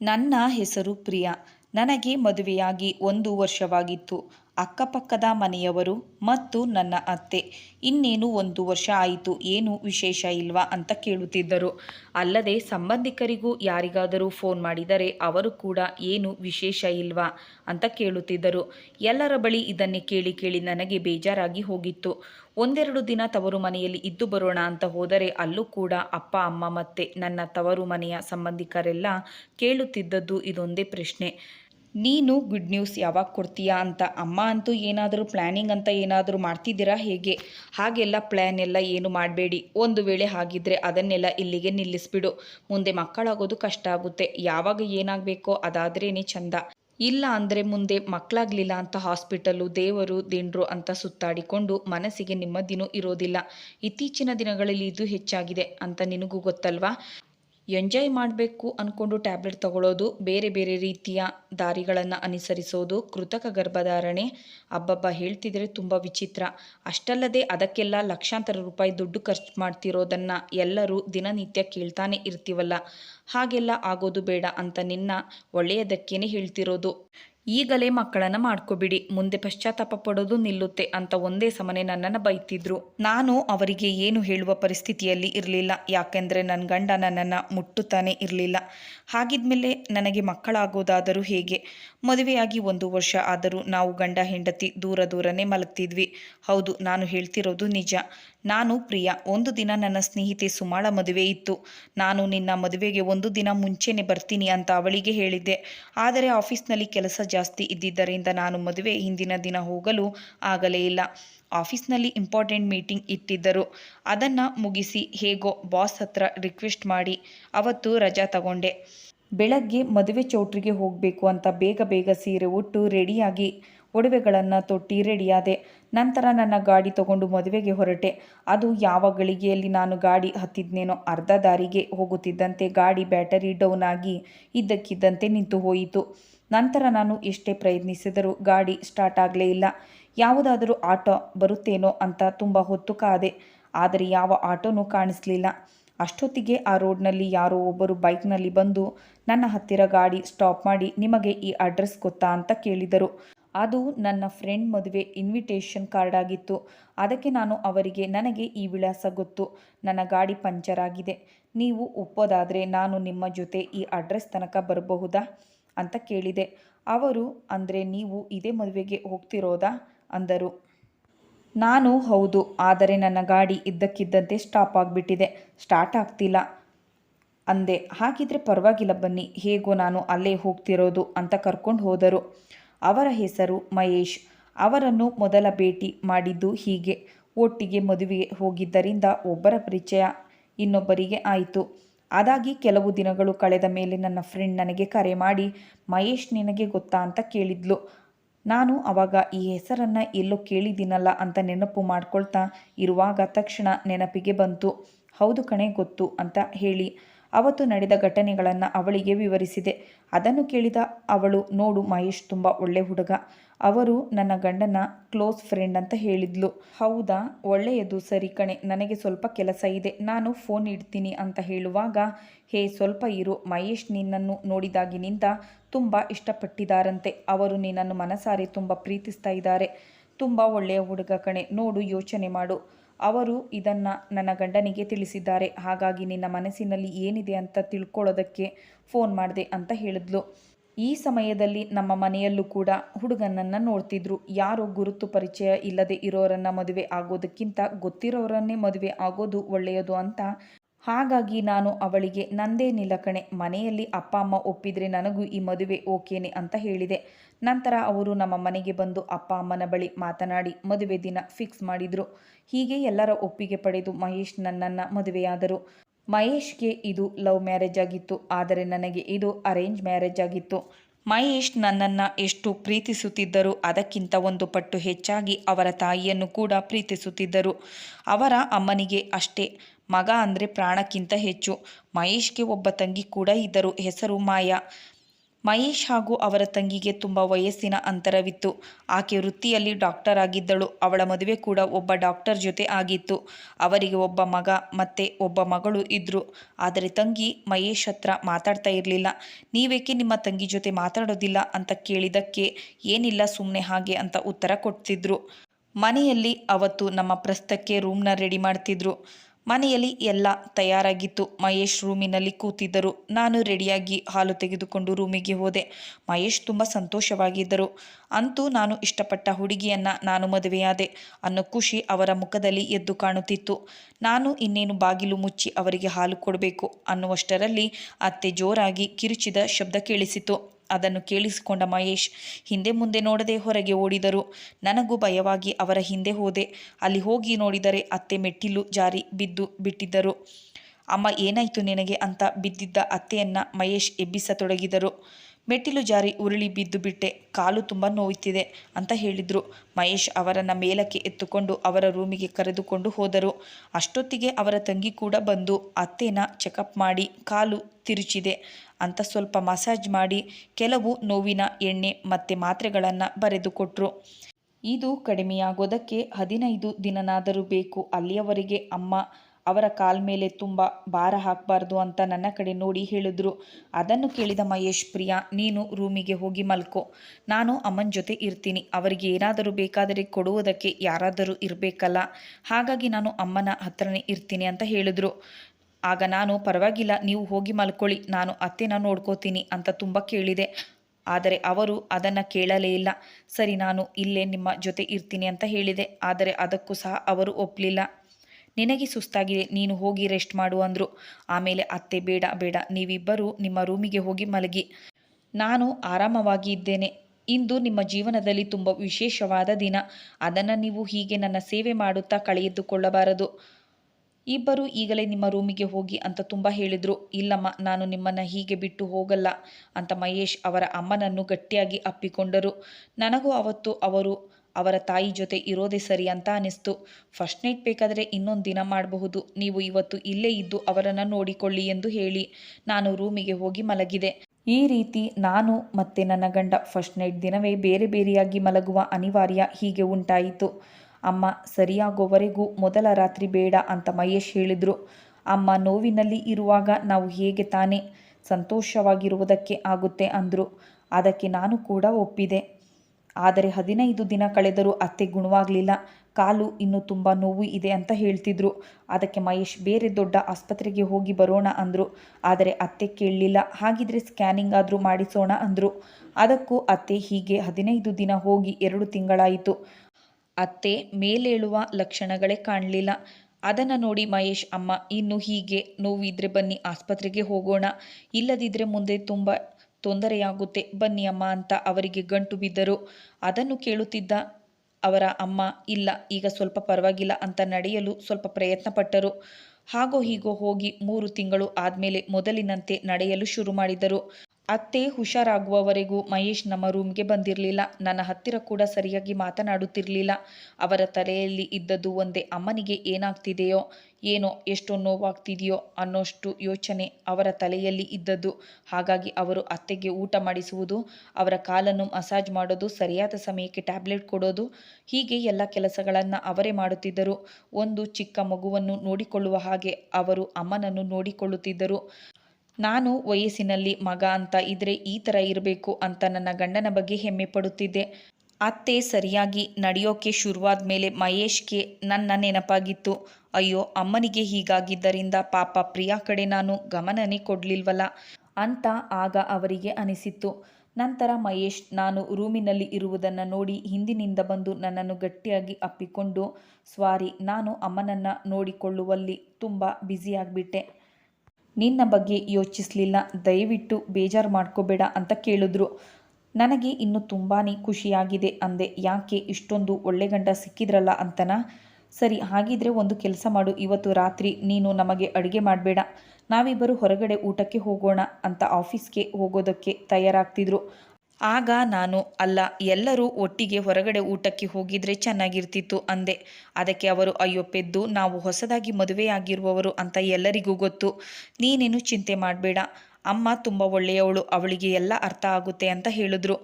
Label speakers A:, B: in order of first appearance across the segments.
A: ನನ್ನ ಹೆಸರು ಪ್ರಿಯಾ. ನನಗೆ ಮದುವೆಯಾಗಿ ಒಂದು ವರ್ಷವಾಗಿತ್ತು. ಅಕ್ಕಪಕ್ಕದ ಮನೆಯವರು ಮತ್ತು ನನ್ನ ಅತ್ತೆ, ಇನ್ನೇನು ಒಂದು ವರ್ಷ ಆಯಿತು, ಏನು ವಿಶೇಷ ಇಲ್ವಾ ಅಂತ ಕೇಳುತ್ತಿದ್ದರು. ಅಲ್ಲದೆ ಸಂಬಂಧಿಕರಿಗೂ ಯಾರಿಗಾದರೂ ಫೋನ್ ಮಾಡಿದರೆ ಅವರು ಕೂಡ ಏನು ವಿಶೇಷ ಇಲ್ವಾ ಅಂತ ಕೇಳುತ್ತಿದ್ದರು. ಎಲ್ಲರ ಬಳಿ ಇದನ್ನೇ ಕೇಳಿ ಕೇಳಿ ನನಗೆ ಬೇಜಾರಾಗಿ ಹೋಗಿತ್ತು. ಒಂದೆರಡು ದಿನ ತವರು ಮನೆಯಲ್ಲಿ ಇದ್ದು ಬರೋಣ ಅಂತ ಹೋದರೆ ಅಲ್ಲೂ ಕೂಡ ಅಪ್ಪ, ಅಮ್ಮ ಮತ್ತೆ ನನ್ನ ತವರು ಮನೆಯ ಸಂಬಂಧಿಕರೆಲ್ಲ ಕೇಳುತ್ತಿದ್ದದ್ದು ಇದೊಂದೇ ಪ್ರಶ್ನೆ. ನೀನು ಗುಡ್ ನ್ಯೂಸ್ ಯಾವಾಗ ಕೊಡ್ತೀಯಾ ಅಂತ, ಅಮ್ಮ ಅಂತೂ ಏನಾದರೂ ಪ್ಲ್ಯಾನಿಂಗ್ ಅಂತ ಏನಾದರೂ ಮಾಡ್ತಿದ್ದೀರಾ ಹೇಗೆ? ಹಾಗೆಲ್ಲ ಪ್ಲ್ಯಾನ್ ಎಲ್ಲ ಏನು ಮಾಡಬೇಡಿ. ಒಂದು ವೇಳೆ ಹಾಗಿದ್ರೆ ಅದನ್ನೆಲ್ಲ ಇಲ್ಲಿಗೆ ನಿಲ್ಲಿಸ್ಬಿಡು. ಮುಂದೆ ಮಕ್ಕಳಾಗೋದು ಕಷ್ಟ ಆಗುತ್ತೆ. ಯಾವಾಗ ಏನಾಗಬೇಕೋ ಅದಾದ್ರೇ ಚಂದ. ಇಲ್ಲ ಅಂದರೆ ಮುಂದೆ ಮಕ್ಕಳಾಗಲಿಲ್ಲ ಅಂತ ಹಾಸ್ಪಿಟಲು ದೇವರು, ದಿಂಡ್ರು ಅಂತ ಸುತ್ತಾಡಿಕೊಂಡು ಮನಸ್ಸಿಗೆ ನೆಮ್ಮದಿನೂ ಇರೋದಿಲ್ಲ. ಇತ್ತೀಚಿನ ದಿನಗಳಲ್ಲಿ ಇದು ಹೆಚ್ಚಾಗಿದೆ ಅಂತ ನಿನಗೂ ಗೊತ್ತಲ್ವಾ? ಎಂಜಾಯ್ ಮಾಡಬೇಕು ಅಂದ್ಕೊಂಡು ಟ್ಯಾಬ್ಲೆಟ್ ತಗೊಳ್ಳೋದು ಬೇರೆ ಬೇರೆ ರೀತಿಯ ದಾರಿಗಳನ್ನು ಅನುಸರಿಸೋದು, ಕೃತಕ ಗರ್ಭಧಾರಣೆ. ಅಬ್ಬಬ್ಬ, ಹೇಳ್ತಿದ್ರೆ ತುಂಬ ವಿಚಿತ್ರ. ಅಷ್ಟಲ್ಲದೆ ಅದಕ್ಕೆಲ್ಲ ಲಕ್ಷಾಂತರ ರೂಪಾಯಿ ದುಡ್ಡು ಖರ್ಚು ಮಾಡ್ತಿರೋದನ್ನು ಎಲ್ಲರೂ ದಿನನಿತ್ಯ ಕೇಳ್ತಾನೆ ಇರ್ತೀವಲ್ಲ. ಹಾಗೆಲ್ಲ ಆಗೋದು ಬೇಡ ಅಂತ ನಿನ್ನ ಒಳ್ಳೆಯದಕ್ಕೇನೆ ಹೇಳ್ತಿರೋದು. ಈಗಲೇ ಮಕ್ಕಳನ್ನು ಮಾಡ್ಕೋಬಿಡಿ, ಮುಂದೆ ಪಶ್ಚಾತ್ತಾಪ ಪಡೋದು ನಿಲ್ಲುತ್ತೆ ಅಂತ ಒಂದೇ ಸಮನೆ ನನ್ನನ್ನು ಬೈತಿದ್ರು. ನಾನು ಅವರಿಗೆ ಏನು ಹೇಳುವ ಪರಿಸ್ಥಿತಿಯಲ್ಲಿ ಇರಲಿಲ್ಲ, ಯಾಕೆಂದರೆ ನನ್ನ ಗಂಡ ನನ್ನನ್ನು ಮುಟ್ಟುತ್ತಾನೆ ಇರಲಿಲ್ಲ. ಹಾಗಿದ್ಮೇಲೆ ನನಗೆ ಮಕ್ಕಳಾಗೋದಾದರೂ ಹೇಗೆ? ಮದುವೆಯಾಗಿ ಒಂದು ವರ್ಷ ಆದರೂ ನಾವು ಗಂಡ ಹೆಂಡತಿ ದೂರ ದೂರನೇ ಮಲಗ್ತಿದ್ವಿ. ಹೌದು, ನಾನು ಹೇಳ್ತಿರೋದು ನಿಜ. ನಾನು ಪ್ರಿಯ, ಒಂದು ದಿನ ನನ್ನ ಸ್ನೇಹಿತೆ ಸುಮಾಳ ಮದುವೆ ಇತ್ತು. ನಾನು ನಿನ್ನ ಮದುವೆಗೆ ಒಂದು ದಿನ ಮುಂಚೆನೆ ಬರ್ತೀನಿ ಅಂತ ಅವಳಿಗೆ ಹೇಳಿದ್ದೆ. ಆದರೆ ಆಫೀಸ್ನಲ್ಲಿ ಕೆಲಸ ಜಾಸ್ತಿ ಇದ್ದಿದ್ದರಿಂದ ನಾನು ಮದುವೆ ಹಿಂದಿನ ದಿನ ಹೋಗಲು ಆಗಲೇ ಇಲ್ಲ. ಆಫೀಸ್ನಲ್ಲಿ ಇಂಪಾರ್ಟೆಂಟ್ ಮೀಟಿಂಗ್ ಇಟ್ಟಿದ್ದರು. ಅದನ್ನು ಮುಗಿಸಿ ಹೇಗೋ ಬಾಸ್ ಹತ್ರ ರಿಕ್ವೆಸ್ಟ್ ಮಾಡಿ ಅವತ್ತು ರಜಾ ತಗೊಂಡೆ. ಬೆಳಗ್ಗೆ ಮದುವೆ ಚೌಟ್ರಿಗೆ ಹೋಗಬೇಕು ಅಂತ ಬೇಗ ಬೇಗ ಸೀರೆ ಉಟ್ಟು ರೆಡಿಯಾಗಿ ಒಡವೆಗಳನ್ನು ತೊಟ್ಟಿ ರೆಡಿಯಾದೆ. ನಂತರ ನನ್ನ ಗಾಡಿ ತಗೊಂಡು ಮದುವೆಗೆ ಹೊರಟೆ. ಅದು ಯಾವ ಗಳಿಗೆಯಲ್ಲಿ ನಾನು ಗಾಡಿ ಹತ್ತಿದ್ನೇನೋ ಅರ್ಧ ದಾರಿಗೆ ಹೋಗುತ್ತಿದ್ದಂತೆ ಗಾಡಿ ಬ್ಯಾಟರಿ ಡೌನ್ ಆಗಿ ಇದ್ದಕ್ಕಿದ್ದಂತೆ ನಿಂತು ಹೋಯಿತು. ನಂತರ ನಾನು ಎಷ್ಟೇ ಪ್ರಯತ್ನಿಸಿದರೂ ಗಾಡಿ ಸ್ಟಾರ್ಟ್ ಆಗಲೇ ಇಲ್ಲ. ಯಾವುದಾದರೂ ಆಟೋ ಬರುತ್ತೇನೋ ಅಂತ ತುಂಬ ಹೊತ್ತು ಕಾದೆ. ಆದರೆ ಯಾವ ಆಟೋನೂ ಕಾಣಿಸಲಿಲ್ಲ. ಅಷ್ಟೊತ್ತಿಗೆ ಆ ರೋಡ್ನಲ್ಲಿ ಯಾರೋ ಒಬ್ಬರು ಬೈಕ್ನಲ್ಲಿ ಬಂದು, ನನ್ನ ಹತ್ತಿರ ಗಾಡಿ ಸ್ಟಾಪ್ ಮಾಡಿ, ನಿಮಗೆ ಈ ಅಡ್ರೆಸ್ ಗೊತ್ತಾ? ಅಂತ ಕೇಳಿದರು. ಅದು ನನ್ನ ಫ್ರೆಂಡ್ ಮದುವೆ ಇನ್ವಿಟೇಷನ್ ಕಾರ್ಡ್ ಆಗಿತ್ತು ಅದಕ್ಕೆ ನಾನು ಅವರಿಗೆ, ನನಗೆ ಈ ವಿಳಾಸ ಗೊತ್ತು. ನನ್ನ ಗಾಡಿ ಪಂಚರ್ ಆಗಿದೆ. ನೀವು ಒಪ್ಪೋದಾದರೆ ನಾನು ನಿಮ್ಮ ಜೊತೆ ಈ ಅಡ್ರೆಸ್ ತನಕ ಬರಬಹುದಾ? ಅಂತ ಕೇಳಿದೆ. ಅವರು, ಅಂದರೆ ನೀವು ಇದೇ ಮದುವೆಗೆ ಹೋಗ್ತಿರೋದಾ? ಅಂದರು. ನಾನು ಹೌದು, ಆದರೆ ನನ್ನ ಗಾಡಿ ಇದ್ದಕ್ಕಿದ್ದಂತೆ ಸ್ಟಾಪ್ ಆಗಿಬಿಟ್ಟಿದೆ. ಸ್ಟಾರ್ಟ್ ಆಗ್ತಿಲ್ಲ. ಅಂದೆ. ಹಾಗಿದ್ರೆ ಪರವಾಗಿಲ್ಲ ಬನ್ನಿ, ಹೇಗೋ ನಾನು ಅಲ್ಲೇ ಹೋಗ್ತಿರೋದು ಅಂತ ಕರ್ಕೊಂಡು ಹೋದರು. ಅವರ ಹೆಸರು ಮಹೇಶ್. ಅವರನ್ನು ಮೊದಲ ಭೇಟಿ ಮಾಡಿದ್ದು ಹೀಗೆ. ಒಟ್ಟಿಗೆ ಮದುವೆಗೆ ಹೋಗಿದ್ದರಿಂದ ಒಬ್ಬರ ಪರಿಚಯ ಇನ್ನೊಬ್ಬರಿಗೆ ಆಯಿತು. ಅದಾಗಿ ಕೆಲವು ದಿನಗಳು ಕಳೆದ ಮೇಲೆ ನನ್ನ ಫ್ರೆಂಡ್ ನನಗೆ ಕರೆ ಮಾಡಿ, ಮಹೇಶ್ ನಿನಗೆ ಗೊತ್ತಾ? ಅಂತ ಕೇಳಿದ್ಲು. ನಾನು ಅವಾಗ ಈ ಹೆಸರನ್ನು ಎಲ್ಲೋ ಕೇಳಿದ್ದೀನಲ್ಲ ಅಂತ ನೆನಪು ಮಾಡ್ಕೊಳ್ತಾ ಇರುವಾಗ ತಕ್ಷಣ ನೆನಪಿಗೆ ಬಂತು. ಹೌದು ಕಣೆ, ಗೊತ್ತು ಅಂತ ಹೇಳಿ ಅವತ್ತು ನಡೆದ ಘಟನೆಗಳನ್ನು ಅವಳಿಗೆ ವಿವರಿಸಿದೆ. ಅದನ್ನು ಕೇಳಿದ ಅವಳು, ನೋಡು ಮಹೇಶ್, ತುಂಬ ಒಳ್ಳೆ ಹುಡುಗ. ಅವರು ನನ್ನ ಗಂಡನ ಕ್ಲೋಸ್ ಫ್ರೆಂಡ್ ಅಂತ ಹೇಳಿದ್ಲು. ಹೌದಾ? ಒಳ್ಳೆಯದು ಸರಿ ಕಣೆ, ನನಗೆ ಸ್ವಲ್ಪ ಕೆಲಸ ಇದೆ, ನಾನು ಫೋನ್ ಇಡ್ತೀನಿ ಅಂತ ಹೇಳುವಾಗ, ಹೇ ಸ್ವಲ್ಪ ಇರು, ಮಹೇಶ್ ನಿನ್ನನ್ನು ನೋಡಿದಾಗಿನಿಂದ ತುಂಬ ಇಷ್ಟಪಟ್ಟಿದ್ದಾರಂತೆ ಅವರು ನಿನ್ನನ್ನು ಮನಸಾರೆ ತುಂಬ ಪ್ರೀತಿಸ್ತಾ ಇದ್ದಾರೆ. ತುಂಬ ಒಳ್ಳೆಯ ಹುಡುಗ ಕಣೆ, ನೋಡು, ಯೋಚನೆ ಮಾಡು. ಅವರು ಇದನ್ನು ನನ್ನ ಗಂಡನಿಗೆ ತಿಳಿಸಿದ್ದಾರೆ, ಹಾಗಾಗಿ ನಿನ್ನ ಮನಸ್ಸಿನಲ್ಲಿ ಏನಿದೆ ಅಂತ ತಿಳ್ಕೊಳ್ಳೋದಕ್ಕೆ ಫೋನ್ ಮಾಡಿದೆ ಅಂತ ಹೇಳಿದ್ಲು. ಈ ಸಮಯದಲ್ಲಿ ನಮ್ಮ ಮನೆಯಲ್ಲೂ ಕೂಡ ಹುಡುಗನನ್ನು ನೋಡ್ತಿದ್ರು. ಯಾರೋ ಗುರುತು ಪರಿಚಯ ಇಲ್ಲದೆ ಇರೋರನ್ನು ಮದುವೆ ಆಗೋದಕ್ಕಿಂತ ಗೊತ್ತಿರೋರನ್ನೇ ಮದುವೆ ಆಗೋದು ಒಳ್ಳೆಯದು ಅಂತ. ಹಾಗಾಗಿ ನಾನು ಅವಳಿಗೆ, ನಂದೇ ನಿಲಕಣೆ ಮನೆಯಲ್ಲಿ ಅಪ್ಪ, ಅಮ್ಮ ಒಪ್ಪಿದರೆ ನನಗೂ ಈ ಮದುವೆ ಓಕೆನೆ ಅಂತ ಹೇಳಿದೆ. ನಂತರ ಅವರು ನಮ್ಮ ಮನೆಗೆ ಬಂದು ಅಪ್ಪ, ಅಮ್ಮನ ಬಳಿ ಮಾತನಾಡಿ ಮದುವೆ ದಿನ ಫಿಕ್ಸ್ ಮಾಡಿದರು. ಹೀಗೆ ಎಲ್ಲರ ಒಪ್ಪಿಗೆ ಪಡೆದು ಮಹೇಶ್ ನನ್ನನ್ನು ಮದುವೆಯಾದರು. ಮಹೇಶ್ಗೆ ಇದು ಲವ್ ಮ್ಯಾರೇಜ್ ಆಗಿತ್ತು, ಆದರೆ ನನಗೆ ಇದು ಅರೇಂಜ್ ಮ್ಯಾರೇಜ್ ಆಗಿತ್ತು. ಮಹೇಶ್ ನನ್ನನ್ನು ಎಷ್ಟು ಪ್ರೀತಿಸುತ್ತಿದ್ದರು ಅದಕ್ಕಿಂತ ಒಂದು ಪಟ್ಟು ಹೆಚ್ಚಾಗಿ ಅವರ ತಾಯಿಯನ್ನು ಕೂಡ ಪ್ರೀತಿಸುತ್ತಿದ್ದರು. ಅವರ ಅಮ್ಮನಿಗೆ ಅಷ್ಟೇ, ಮಗ ಅಂದರೆ ಪ್ರಾಣಕ್ಕಿಂತ ಹೆಚ್ಚು. ಮಹೇಶ್ಗೆ ಒಬ್ಬ ತಂಗಿ ಕೂಡ ಇದ್ದರು ಹೆಸರು ಮಾಯಾ. ಮಹೇಶ್ ಹಾಗೂ ಅವರ ತಂಗಿಗೆ ತುಂಬ ವಯಸ್ಸಿನ ಅಂತರವಿತ್ತು. ಆಕೆ ವೃತ್ತಿಯಲ್ಲಿ ಡಾಕ್ಟರ್ ಆಗಿದ್ದಳು. ಅವಳ ಮದುವೆ ಕೂಡ ಒಬ್ಬ ಡಾಕ್ಟರ್ ಜೊತೆ ಆಗಿತ್ತು. ಅವರಿಗೆ ಒಬ್ಬ ಮಗ, ಮತ್ತೆ ಒಬ್ಬ ಮಗಳು ಇದ್ರು. ಆದರೆ ತಂಗಿ ಮಹೇಶ್ ಹತ್ರ ಮಾತಾಡ್ತಾ ಇರಲಿಲ್ಲ. ನೀವೇಕೆ ನಿಮ್ಮ ತಂಗಿ ಜೊತೆ ಮಾತಾಡೋದಿಲ್ಲ? ಅಂತ ಕೇಳಿದಕ್ಕೆ ಏನಿಲ್ಲ ಸುಮ್ಮನೆ ಹಾಗೆ ಅಂತ ಉತ್ತರ ಕೊಡ್ತಿದ್ರು. ಮನೆಯಲ್ಲಿ ಅವತ್ತು ನಮ್ಮ ಪ್ರಸ್ತಕ್ಕೆ ರೂಮ್ನ ರೆಡಿ ಮಾಡ್ತಿದ್ರು. ಮನೆಯಲ್ಲಿ ಎಲ್ಲ ತಯಾರಾಗಿತ್ತು. ಮಹೇಶ್ ರೂಮಿನಲ್ಲಿ ಕೂತಿದ್ದರು. ನಾನು ರೆಡಿಯಾಗಿ ಹಾಲು ತೆಗೆದುಕೊಂಡು ರೂಮಿಗೆ ಹೋದೆ. ಮಹೇಶ್ ತುಂಬ ಸಂತೋಷವಾಗಿದ್ದರು. ಅಂತೂ ನಾನು ಇಷ್ಟಪಟ್ಟ ಹುಡುಗಿಯನ್ನು ನಾನು ಮದುವೆಯಾದೆ. ಅನ್ನೋ ಖುಷಿ ಅವರ ಮುಖದಲ್ಲಿ ಎದ್ದು ಕಾಣುತ್ತಿತ್ತು. ನಾನು ಇನ್ನೇನು ಬಾಗಿಲು ಮುಚ್ಚಿ ಅವರಿಗೆ ಹಾಲು ಕೊಡಬೇಕು ಅನ್ನುವಷ್ಟರಲ್ಲಿ ಅತ್ತೆ ಜೋರಾಗಿ ಕಿರುಚಿದ ಶಬ್ದ ಕೇಳಿಸಿತು. ಅದನ್ನು ಕೇಳಿಸಿಕೊಂಡ ಮಹೇಶ್ ಹಿಂದೆ ಮುಂದೆ ನೋಡದೆ ಹೊರಗೆ ಓಡಿದರು. ನನಗೂ ಭಯವಾಗಿ ಅವರ ಹಿಂದೆ ಹೋದೆ. ಅಲ್ಲಿ ಹೋಗಿ ನೋಡಿದರೆ ಅತ್ತೆ ಮೆಟ್ಟಿಲು ಜಾರಿ ಬಿದ್ದು ಬಿಟ್ಟಿದ್ದರು. ಅಮ್ಮ ಏನಾಯಿತು ನಿನಗೆ ಅಂತ ಬಿದ್ದಿದ್ದ ಅತ್ತೆಯನ್ನ ಮಹೇಶ್ ಎಬ್ಬಿಸತೊಡಗಿದರು. ಮೆಟ್ಟಿಲು ಜಾರಿ ಉರುಳಿ ಬಿದ್ದು ಬಿಟ್ಟೆ. ಕಾಲು ತುಂಬ ನೋಯ್ತಿದೆ ಅಂತ ಹೇಳಿದರು. ಮಹೇಶ್ ಅವರನ್ನು ಮೇಲಕ್ಕೆ ಎತ್ತುಕೊಂಡು ಅವರ ರೂಮಿಗೆ ಕರೆದುಕೊಂಡು ಹೋದರು. ಅಷ್ಟೊತ್ತಿಗೆ ಅವರ ತಂಗಿ ಕೂಡ ಬಂದು, ಅತ್ತೆನ ಚೆಕಪ್ ಮಾಡಿ, ಕಾಲು ತಿರುಚಿದೆ ಅಂತ ಸ್ವಲ್ಪ ಮಸಾಜ್ ಮಾಡಿ, ಕೆಲವು ನೋವಿನ ಎಣ್ಣೆ ಮತ್ತೆ ಮಾತ್ರೆಗಳನ್ನು ಬರೆದುಕೊಟ್ರು ಇದು ಕಡಿಮೆಯಾಗೋದಕ್ಕೆ ಹದಿನೈದು ದಿನನಾದರೂ ಬೇಕು. ಅಲ್ಲಿಯವರೆಗೆ ಅಮ್ಮ ಅವರ ಕಾಲ್ ಮೇಲೆ ತುಂಬ ಭಾರ ಹಾಕಬಾರ್ದು ಅಂತ ನನ್ನ ಕಡೆ ನೋಡಿ ಹೇಳಿದ್ರು. ಅದನ್ನು ಕೇಳಿದ ಮಹೇಶ್, ಪ್ರಿಯಾ, ನೀನು ರೂಮಿಗೆ ಹೋಗಿ ಮಲ್ಕೋ. ನಾನು ಅಮ್ಮನ ಜೊತೆ ಇರ್ತೀನಿ. ಅವರಿಗೆ ಏನಾದರೂ ಬೇಕಾದರೆ ಕೊಡುವುದಕ್ಕೆ ಯಾರಾದರೂ ಇರಬೇಕಲ್ಲ. ಹಾಗಾಗಿ ನಾನು ಅಮ್ಮನ ಹತ್ರನೇ ಇರ್ತೀನಿ ಅಂತ ಹೇಳಿದ್ರು. ಆಗ ನಾನು ಪರವಾಗಿಲ್ಲ, ನೀವು ಹೋಗಿ ಮಲ್ಕೊಳ್ಳಿ. ನಾನು ಅತ್ತೆನ ನೋಡ್ಕೋತೀನಿ ಅಂತ ತುಂಬ ಕೇಳಿದೆ. ಆದರೆ ಅವರು ಅದನ್ನು ಕೇಳಲೇ ಇಲ್ಲ. ಸರಿ, ನಾನು ಇಲ್ಲೇ ನಿಮ್ಮ ಜೊತೆ ಇರ್ತೀನಿ ಅಂತ ಹೇಳಿದೆ. ಆದರೆ ಅದಕ್ಕೂ ಸಹ ಅವರು ಒಪ್ಪಲಿಲ್ಲ ನಿನಗೆ ಸುಸ್ತಾಗಿದೆ, ನೀನು ಹೋಗಿ ರೆಸ್ಟ್ ಮಾಡು ಅಂದರು. ಆಮೇಲೆ ಅತ್ತೆ, ಬೇಡ ಬೇಡ, ನೀವಿಬ್ಬರು ನಿಮ್ಮ ರೂಮಿಗೆ ಹೋಗಿ ಮಲಗಿ. ನಾನು ಆರಾಮವಾಗಿ ಇದ್ದೇನೆ. ಇಂದು ನಿಮ್ಮ ಜೀವನದಲ್ಲಿ ತುಂಬ ವಿಶೇಷವಾದ ದಿನ. ಅದನ್ನು ನೀವು ಹೀಗೆ ನನ್ನ ಸೇವೆ ಮಾಡುತ್ತಾ ಕಳೆಯಿದ್ದುಕೊಳ್ಳಬಾರದು ಇಬ್ಬರು ಈಗಲೇ ನಿಮ್ಮ ರೂಮಿಗೆ ಹೋಗಿ ಅಂತ ತುಂಬ ಹೇಳಿದರು. ಇಲ್ಲಮ್ಮ, ನಾನು ನಿಮ್ಮನ್ನು ಹೀಗೆ ಬಿಟ್ಟು ಹೋಗಲ್ಲ ಅಂತ ಮಹೇಶ್ ಅವರ ಅಮ್ಮನನ್ನು ಗಟ್ಟಿಯಾಗಿ ಅಪ್ಪಿಕೊಂಡರು. ನನಗೂ ಅವತ್ತು ಅವರು ಅವರ ತಾಯಿ ಜೊತೆ ಇರೋದೇ ಸರಿ ಅಂತ ಅನಿಸ್ತು ಫಸ್ಟ್ ನೈಟ್ ಬೇಕಾದರೆ ಇನ್ನೊಂದು ದಿನ ಮಾಡಬಹುದು. ನೀವು ಇವತ್ತು ಇಲ್ಲೇ ಇದ್ದು ಅವರನ್ನು ನೋಡಿಕೊಳ್ಳಿ ಎಂದು ಹೇಳಿ ನಾನು ರೂಮಿಗೆ ಹೋಗಿ ಮಲಗಿದೆ. ಈ ರೀತಿ ನಾನು ಮತ್ತೆ ನನ್ನ ಗಂಡ ಫಸ್ಟ್ ನೈಟ್ ದಿನವೇ ಬೇರೆ ಬೇರೆಯಾಗಿ ಮಲಗುವ ಅನಿವಾರ್ಯ ಹೀಗೆ ಉಂಟಾಯಿತು. ಅಮ್ಮ, ಸರಿಯಾಗೋವರೆಗೂ ಮೊದಲ ರಾತ್ರಿ ಬೇಡ ಅಂತ ಮಹೇಶ್ ಹೇಳಿದರು. ಅಮ್ಮ ನೋವಿನಲ್ಲಿ ಇರುವಾಗ ನಾವು ಹೇಗೆ ತಾನೇ? ಸಂತೋಷವಾಗಿರುವುದಕ್ಕೆ ಆಗುತ್ತೆ ಅಂದರು. ಅದಕ್ಕೆ ನಾನು ಕೂಡ ಒಪ್ಪಿದೆ. ಆದರೆ ಹದಿನೈದು ದಿನ ಕಳೆದರೂ ಅತ್ತೆ ಗುಣವಾಗಲಿಲ್ಲ. ಕಾಲು ಇನ್ನು ತುಂಬ ನೋವು ಇದೆ ಅಂತ ಹೇಳ್ತಿದ್ರು. ಅದಕ್ಕೆ ಮಹೇಶ್ ಬೇರೆ ದೊಡ್ಡ ಆಸ್ಪತ್ರೆಗೆ ಹೋಗಿ ಬರೋಣ ಅಂದರು. ಆದರೆ ಅತ್ತೆ ಕೇಳಲಿಲ್ಲ. ಹಾಗಿದ್ರೆ ಸ್ಕ್ಯಾನಿಂಗ್ ಆದರೂ ಮಾಡಿಸೋಣ ಅಂದರು. ಅದಕ್ಕೂ ಅತ್ತೆ ಹೀಗೆ ಹದಿನೈದು ದಿನ ಹೋಗಿ ಎರಡು ತಿಂಗಳಾಯಿತು. ಅತ್ತೆ ಮೇಲೇಳುವ ಲಕ್ಷಣಗಳೇ ಕಾಣಲಿಲ್ಲ. ಅದನ್ನು ನೋಡಿ ಮಹೇಶ್, ಅಮ್ಮ, ಇನ್ನು ಹೀಗೆ ನೋವಿದ್ರೆ ಬನ್ನಿ, ಆಸ್ಪತ್ರೆಗೆ ಹೋಗೋಣ. ಇಲ್ಲದಿದ್ದರೆ ಮುಂದೆ ತುಂಬ ತೊಂದರೆಯಾಗುತ್ತೆ, ಬನ್ನಿ ಅಮ್ಮ ಅಂತ ಅವರಿಗೆ ಗಂಟು ಬಿದ್ದರು. ಅದನ್ನು ಕೇಳುತ್ತಿದ್ದ ಅವರ ಅಮ್ಮ, ಇಲ್ಲ, ಈಗ ಸ್ವಲ್ಪ ಪರವಾಗಿಲ್ಲ ಅಂತ ನಡೆಯಲು ಸ್ವಲ್ಪ ಪ್ರಯತ್ನಪಟ್ಟರು. ಹಾಗೋ ಹೀಗೋ ಹೋಗಿ ಮೂರು ತಿಂಗಳು ಆದಮೇಲೆ ಮೊದಲಿನಂತೆ ನಡೆಯಲು ಶುರು ಮಾಡಿದರು. ಅತ್ತೆ ಹುಷಾರಾಗುವವರೆಗೂ ಮಹೇಶ್ ನಮ್ಮ ರೂಮ್ಗೆ ಬಂದಿರಲಿಲ್ಲ. ನನ್ನ ಹತ್ತಿರ ಕೂಡ ಸರಿಯಾಗಿ ಮಾತನಾಡುತ್ತಿರಲಿಲ್ಲ. ಅವರ ತಲೆಯಲ್ಲಿ ಇದ್ದದ್ದು ಒಂದೇ, ಅಮ್ಮನಿಗೆ ಏನಾಗ್ತಿದೆಯೋ, ಏನೋ, ಎಷ್ಟೋ ನೋವಾಗ್ತಿದೆಯೋ ಅನ್ನೋಷ್ಟು ಯೋಚನೆ ಅವರ ತಲೆಯಲ್ಲಿ ಇದ್ದದ್ದು. ಹಾಗಾಗಿ ಅವರು ಅತ್ತೆಗೆ ಊಟ ಮಾಡಿಸುವುದು, ಅವರ ಕಾಲನ್ನು ಮಸಾಜ್ ಮಾಡೋದು, ಸರಿಯಾದ ಸಮಯಕ್ಕೆ ಟ್ಯಾಬ್ಲೆಟ್ ಕೊಡೋದು, ಹೀಗೆ ಎಲ್ಲ ಕೆಲಸಗಳನ್ನು ಅವರೇ ಮಾಡುತ್ತಿದ್ದರು. ಒಂದು ಚಿಕ್ಕ ಮಗುವನ್ನು ನೋಡಿಕೊಳ್ಳುವ ಹಾಗೆ ಅವರು ಅಮ್ಮನನ್ನು ನೋಡಿಕೊಳ್ಳುತ್ತಿದ್ದರು. ನಾನು ವಯಸ್ಸಿನಲ್ಲಿ ಮಗ ಅಂತ ಇದ್ರೆ ಈ ಥರ ಇರಬೇಕು ಅಂತ ನನ್ನ ಗಂಡನ ಬಗ್ಗೆ ಹೆಮ್ಮೆ ಪಡುತ್ತಿದ್ದೆ. ಅತ್ತೆ ಸರಿಯಾಗಿ ನಡೆಯೋಕೆ ಶುರುವಾದ ಮೇಲೆ ಮಹೇಶ್ಗೆ ನನ್ನ ನೆನಪಾಗಿತ್ತು. ಅಯ್ಯೋ, ಅಮ್ಮನಿಗೆ ಹೀಗಾಗಿದ್ದರಿಂದ ಪಾಪ ಪ್ರಿಯಾ ಕಡೆ ನಾನು ಗಮನನೇ ಕೊಡಲಿಲ್ವಲ್ಲ ಅಂತ ಆಗ ಅವರಿಗೆ ಅನಿಸಿತ್ತು. ನಂತರ ಮಹೇಶ್, ನಾನು ರೂಮಿನಲ್ಲಿ ಇರುವುದನ್ನು ನೋಡಿ ಹಿಂದಿನಿಂದ ಬಂದು ನನ್ನನ್ನು ಗಟ್ಟಿಯಾಗಿ ಅಪ್ಪಿಕೊಂಡು, ಸ್ವಾರಿ, ನಾನು ಅಮ್ಮನನ್ನು ನೋಡಿಕೊಳ್ಳುವಲ್ಲಿ ತುಂಬ ಬ್ಯುಸಿಯಾಗಿಬಿಟ್ಟೆ ನಿನ್ನ ಬಗ್ಗೆ ಯೋಚಿಸಲಿಲ್ಲ. ದಯವಿಟ್ಟು ಬೇಜಾರು ಮಾಡ್ಕೋಬೇಡ ಅಂತ ಕೇಳಿದ್ರು. ನನಗೆ ಇನ್ನು ತುಂಬಾ ಖುಷಿಯಾಗಿದೆ ಅಂದೆ. ಯಾಕೆ ಇಷ್ಟೊಂದು ಒಳ್ಳೆ ಗಂಡ ಸಿಕ್ಕಿದ್ರಲ್ಲ ಅಂತನ? ಸರಿ, ಹಾಗಿದ್ರೆ ಒಂದು ಕೆಲಸ ಮಾಡು. ಇವತ್ತು ರಾತ್ರಿ ನೀನು ನಮಗೆ ಅಡುಗೆ ಮಾಡಬೇಡ. ನಾವಿಬ್ಬರು ಹೊರಗಡೆ ಊಟಕ್ಕೆ ಹೋಗೋಣ ಅಂತ ಆಫೀಸ್ಗೆ ಹೋಗೋದಕ್ಕೆ ತಯಾರಾಗ್ತಿದ್ರು. ಆಗ ನಾನು, ಅಲ್ಲ, ಎಲ್ಲರೂ ಒಟ್ಟಿಗೆ ಹೊರಗಡೆ ಊಟಕ್ಕೆ ಹೋಗಿದ್ರೆ ಚೆನ್ನಾಗಿರ್ತಿತ್ತು ಅಂದೆ. ಅದಕ್ಕೆ ಅವರು, ಅಯ್ಯೋ, ಪೆದ್ದು, ನಾವು ಹೊಸದಾಗಿ ಮದುವೆಯಾಗಿರುವವರು ಅಂತ ಎಲ್ಲರಿಗೂ ಗೊತ್ತು. ನೀನೇನು ಚಿಂತೆ ಮಾಡಬೇಡ. ಅಮ್ಮ ತುಂಬ ಒಳ್ಳೆಯವಳು. ಅವಳಿಗೆ ಎಲ್ಲ ಅರ್ಥ ಆಗುತ್ತೆ ಅಂತ ಹೇಳಿದ್ರು.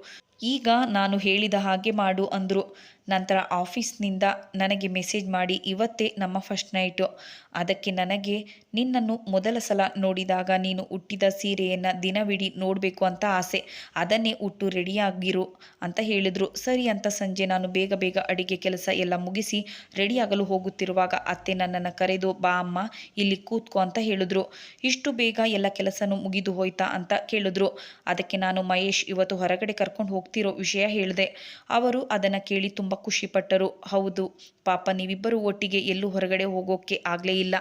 A: ಈಗ ನಾನು ಹೇಳಿದ ಹಾಗೆ ಮಾಡು ಅಂದರು. ನಂತರ ಆಫೀಸ್ನಿಂದ ನನಗೆ ಮೆಸೇಜ್ ಮಾಡಿ ಇವತ್ತೇ ನಮ್ಮ ಫಸ್ಟ್ ನೈಟು. ಅದಕ್ಕೆ ನನಗೆ ನಿನ್ನನ್ನು ಮೊದಲ ಸಲ ನೋಡಿದಾಗ ನೀನು ಹುಟ್ಟಿದ ಸೀರೆಯನ್ನು ದಿನವಿಡೀ ನೋಡಬೇಕು ಅಂತ ಆಸೆ. ಅದನ್ನೇ ಉಟ್ಟು ರೆಡಿಯಾಗಿರು ಅಂತ ಹೇಳಿದರು. ಸರಿ ಅಂತ ಸಂಜೆ ನಾನು ಬೇಗ ಬೇಗ ಅಡಿಗೆ ಕೆಲಸ ಎಲ್ಲ ಮುಗಿಸಿ ರೆಡಿಯಾಗಲು ಹೋಗುತ್ತಿರುವಾಗ ಅತ್ತೆ ನನ್ನನ್ನು ಕರೆದು, ಬಾ ಅಮ್ಮ, ಇಲ್ಲಿ ಕೂತ್ಕೊ ಅಂತ ಹೇಳಿದ್ರು. ಇಷ್ಟು ಬೇಗ ಎಲ್ಲ ಕೆಲಸನೂ ಮುಗಿದು ಹೋಯ್ತಾ ಅಂತ ಕೇಳಿದ್ರು. ಅದಕ್ಕೆ ನಾನು ಮಹೇಶ್ ಇವತ್ತು ಹೊರಗಡೆ ಕರ್ಕೊಂಡು ಹೋಗ್ತಿರೋ ವಿಷಯ ಹೇಳಿದೆ. ಅವರು ಅದನ್ನು ಕೇಳಿ ತುಂಬ ಖುಷಿಪಟ್ಟರು. ಹೌದು, ಪಾಪ ನೀವಿಬ್ಬರು ಒಟ್ಟಿಗೆ ಎಲ್ಲೂ ಹೊರಗಡೆ ಹೋಗೋಕ್ಕೆ ಆಗಲೇ ಇಲ್ಲ.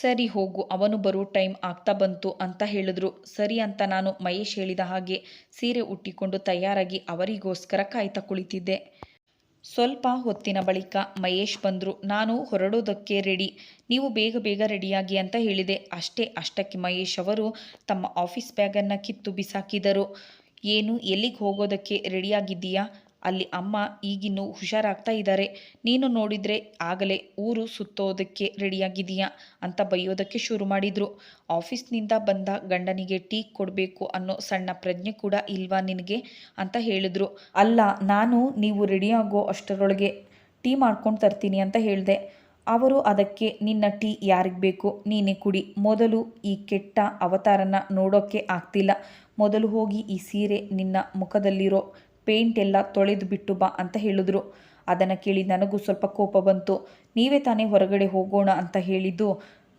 A: ಸರಿ ಹೋಗು, ಅವನು ಬರೋ ಟೈಮ್ ಆಗ್ತಾ ಬಂತು ಅಂತ ಹೇಳಿದ್ರು. ಸರಿ ಅಂತ ನಾನು ಮಹೇಶ್ ಹೇಳಿದ ಹಾಗೆ ಸೀರೆ ಉಟ್ಟಿಕೊಂಡು ತಯಾರಾಗಿ ಅವರಿಗೋಸ್ಕರ ಕಾಯ್ತಾ ಕುಳಿತಿದ್ದೆ. ಸ್ವಲ್ಪ ಹೊತ್ತಿನ ಬಳಿಕ ಮಹೇಶ್ ಬಂದರು. ನಾನು ಹೊರಡೋದಕ್ಕೆ ರೆಡಿ. ನೀವು ಬೇಗ ಬೇಗ ರೆಡಿಯಾಗಿ ಅಂತ ಹೇಳಿದೆ. ಅಷ್ಟೇ, ಅಷ್ಟಕ್ಕೆ ಮಹೇಶ್ ಅವರು ತಮ್ಮ ಆಫೀಸ್ ಬ್ಯಾಗನ್ನು ಕಿತ್ತು ಬಿಸಾಕಿದರು. ಏನು, ಎಲ್ಲಿಗೆ ಹೋಗೋದಕ್ಕೆ ರೆಡಿಯಾಗಿದ್ದೀಯಾ? ಅಲ್ಲಿ ಅಮ್ಮ ಈಗಿನ್ನೂ ಹುಷಾರಾಗ್ತಾ ಇದ್ದಾರೆ. ನೀನು ನೋಡಿದರೆ ಆಗಲೇ ಊರು ಸುತ್ತೋದಕ್ಕೆ ರೆಡಿಯಾಗಿದೆಯಾ ಅಂತ ಬೈಯೋದಕ್ಕೆ ಶುರು ಮಾಡಿದರು. ಆಫೀಸ್ನಿಂದ ಬಂದ ಗಂಡನಿಗೆ ಟೀ ಕೊಡಬೇಕು ಅನ್ನೋ ಸಣ್ಣ ಪ್ರಜ್ಞೆ ಕೂಡ ಇಲ್ವಾ ನಿನಗೆ ಅಂತ ಹೇಳಿದರು. ಅಲ್ಲ, ನಾನು ನೀವು ರೆಡಿಯಾಗೋ ಅಷ್ಟರೊಳಗೆ ಟೀ ಮಾಡ್ಕೊಂಡು ತರ್ತೀನಿ ಅಂತ ಹೇಳಿದೆ. ಅವರು ಅದಕ್ಕೆ, ನಿನ್ನ ಟೀ ಯಾರಿಗೆ ಬೇಕು? ನೀನೇ ಕುಡಿ. ಮೊದಲು ಈ ಕೆಟ್ಟ ಅವತಾರನ ನೋಡೋಕ್ಕೆ ಆಗ್ತಿಲ್ಲ. ಮೊದಲು ಹೋಗಿ ಈ ಸೀರೆ ನಿನ್ನ ಮುಖದಲ್ಲಿರೋ ಪೇಂಟ್ ಎಲ್ಲ ತೊಳೆದು ಬಿಟ್ಟು ಬಾ ಅಂತ ಹೇಳಿದ್ರು. ಅದನ್ನು ಕೇಳಿ ನನಗೂ ಸ್ವಲ್ಪ ಕೋಪ ಬಂತು. ನೀವೇ ತಾನೇ ಹೊರಗಡೆ ಹೋಗೋಣ ಅಂತ ಹೇಳಿದ್ದು.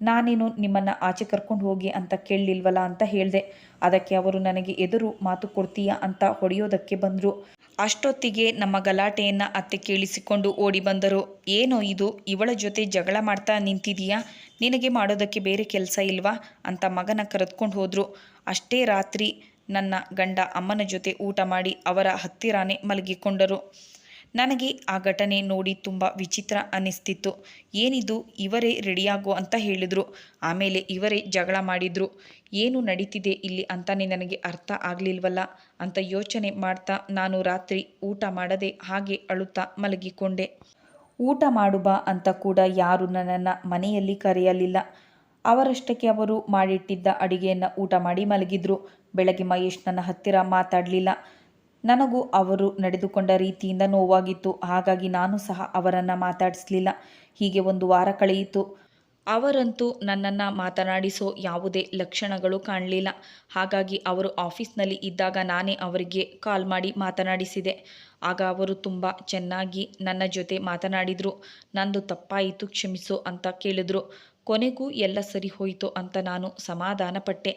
A: ನಾನೇನು ನಿಮ್ಮನ್ನು ಆಚೆ ಕರ್ಕೊಂಡು ಹೋಗಿ ಅಂತ ಕೇಳಲಿಲ್ವಲ್ಲ ಅಂತ ಹೇಳಿದೆ. ಅದಕ್ಕೆ ಅವರು ನನಗೆ ಎದುರು ಮಾತು ಕೊಡ್ತೀಯಾ ಅಂತ ಹೊಡೆಯೋದಕ್ಕೆ ಬಂದರು. ಅಷ್ಟೊತ್ತಿಗೆ ನಮ್ಮ ಗಲಾಟೆಯನ್ನು ಅತ್ತೆ ಕೇಳಿಸಿಕೊಂಡು ಓಡಿ ಬಂದರು. ಏನೋ ಇದು? ಇವಳ ಜೊತೆ ಜಗಳ ಮಾಡ್ತಾ ನಿಂತಿದೀಯಾ? ನಿನಗೆ ಮಾಡೋದಕ್ಕೆ ಬೇರೆ ಕೆಲಸ ಇಲ್ವಾ? ಅಂತ ಮಗನ ಕರೆದುಕೊಂಡು ಹೋದರು. ಅಷ್ಟೇ ರಾತ್ರಿ ನನ್ನ ಗಂಡ ಅಮ್ಮನ ಜೊತೆ ಊಟ ಮಾಡಿ ಅವರ ಹತ್ತಿರಾನೇ ಮಲಗಿಕೊಂಡರು. ನನಗೆ ಆ ಘಟನೆ ನೋಡಿ ತುಂಬ ವಿಚಿತ್ರ ಅನ್ನಿಸ್ತಿತ್ತು. ಏನಿದು, ಇವರೇ ರೆಡಿಯಾಗೋ ಅಂತ ಹೇಳಿದರು. ಆಮೇಲೆ ಇವರೇ ಜಗಳ ಮಾಡಿದರು. ಏನು ನಡೀತಿದೆ ಇಲ್ಲಿ ಅಂತಲೇ ನನಗೆ ಅರ್ಥ ಆಗಲಿಲ್ವಲ್ಲ. ಅಂತ ಯೋಚನೆ ಮಾಡ್ತಾ ನಾನು ರಾತ್ರಿ ಊಟ ಮಾಡದೆ ಹಾಗೆ ಅಳುತ್ತಾ ಮಲಗಿಕೊಂಡೆ. ಊಟ ಮಾಡು ಬಾ ಅಂತ ಕೂಡ ಯಾರು ನನ್ನನ್ನು ಮನೆಯಲ್ಲಿ ಕರೆಯಲಿಲ್ಲ. ಅವರಷ್ಟಕ್ಕೆ ಅವರು ಮಾಡಿಟ್ಟಿದ್ದ ಅಡಿಗೆಯನ್ನು ಊಟ ಮಾಡಿ ಮಲಗಿದ್ರು. ಬೆಳಗ್ಗೆ ಮಹೇಶ್ ನನ್ನ ಹತ್ತಿರ ಮಾತಾಡಲಿಲ್ಲ. ನನಗೂ ಅವರು ನಡೆದುಕೊಂಡ ರೀತಿಯಿಂದ ನೋವಾಗಿತ್ತು. ಹಾಗಾಗಿ ನಾನು ಸಹ ಅವರನ್ನು ಮಾತಾಡಿಸಲಿಲ್ಲ. ಹೀಗೆ ಒಂದು ವಾರ ಕಳೆಯಿತು. ಅವರಂತೂ ನನ್ನನ್ನು ಮಾತನಾಡಿಸೋ ಯಾವುದೇ ಲಕ್ಷಣಗಳು ಕಾಣಲಿಲ್ಲ. ಹಾಗಾಗಿ ಅವರು ಆಫೀಸ್ನಲ್ಲಿ ಇದ್ದಾಗ ನಾನೇ ಅವರಿಗೆ ಕಾಲ್ ಮಾಡಿ ಮಾತನಾಡಿಸಿದೆ. ಆಗ ಅವರು ತುಂಬ ಚೆನ್ನಾಗಿ ನನ್ನ ಜೊತೆ ಮಾತನಾಡಿದರು. ನಂದು ತಪ್ಪಾಯಿತು, ಕ್ಷಮಿಸು ಅಂತ ಕೇಳಿದ್ರು. ಕೊನೆಗೂ ಎಲ್ಲ ಸರಿ ಹೋಯಿತು ಅಂತ ನಾನು ಸಮಾಧಾನಪಟ್ಟೆ.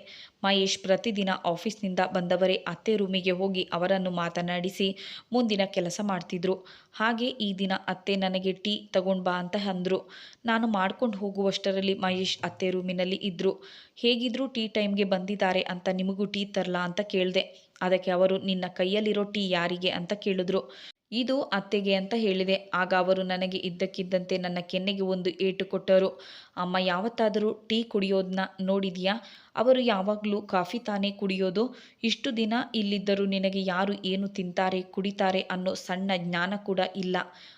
A: ಮಹೇಶ್ ಪ್ರತಿದಿನ ಆಫೀಸ್ನಿಂದ ಬಂದವರೇ ಅತ್ತೆ ರೂಮಿಗೆ ಹೋಗಿ ಅವರನ್ನು ಮಾತನಾಡಿಸಿ ಮುಂದಿನ ಕೆಲಸ ಮಾಡ್ತಿದ್ರು. ಹಾಗೆ ಈ ದಿನ ಅತ್ತೆ ನನಗೆ ಟೀ ತಗೊಂಡು ಬಾ ಅಂತ ಅಂದರು. ನಾನು ಮಾಡ್ಕೊಂಡು ಹೋಗುವಷ್ಟರಲ್ಲಿ ಮಹೇಶ್ ಅತ್ತೆ ರೂಮಿನಲ್ಲಿ ಇದ್ದರು ಹೇಗಿದ್ರು ಟೀ ಟೈಮ್ಗೆ ಬಂದಿದ್ದಾರೆ ಅಂತ ನಿಮಗೂ ಟೀ ತರಲಾ ಅಂತ ಕೇಳಿದೆ. ಅದಕ್ಕೆ ಅವರು, ನಿನ್ನ ಕೈಯಲ್ಲಿರೋ ಟೀ ಯಾರಿಗೆ? ಅಂತ ಕೇಳಿದ್ರು. ಇದು ಅತ್ತೆಗೆ ಅಂತ ಹೇಳಿದೆ. ಆಗ ಅವರು ನನಗೆ ಇದ್ದಕ್ಕಿದ್ದಂತೆ ನನ್ನ ಕೆನ್ನೆಗೆ ಒಂದು ಏಟು ಕೊಟ್ಟರು. ಅಮ್ಮ, ಯಾವತ್ತಾದರೂ ಟೀ ಕುಡಿಯೋದನ್ನ ನೋಡಿದೆಯಾ? ಅವರು ಯಾವಾಗಲೂ ಕಾಫಿ ತಾನೇ ಕುಡಿಯೋದು. ಇಷ್ಟು ದಿನ ಇಲ್ಲಿದ್ದರೂ ನಿನಗೆ ಯಾರು ಏನು ತಿಂತಾರೆ, ಕುಡಿತಾರೆ ಅನ್ನೋ ಸಣ್ಣ ಜ್ಞಾನ ಕೂಡ ಇಲ್ಲ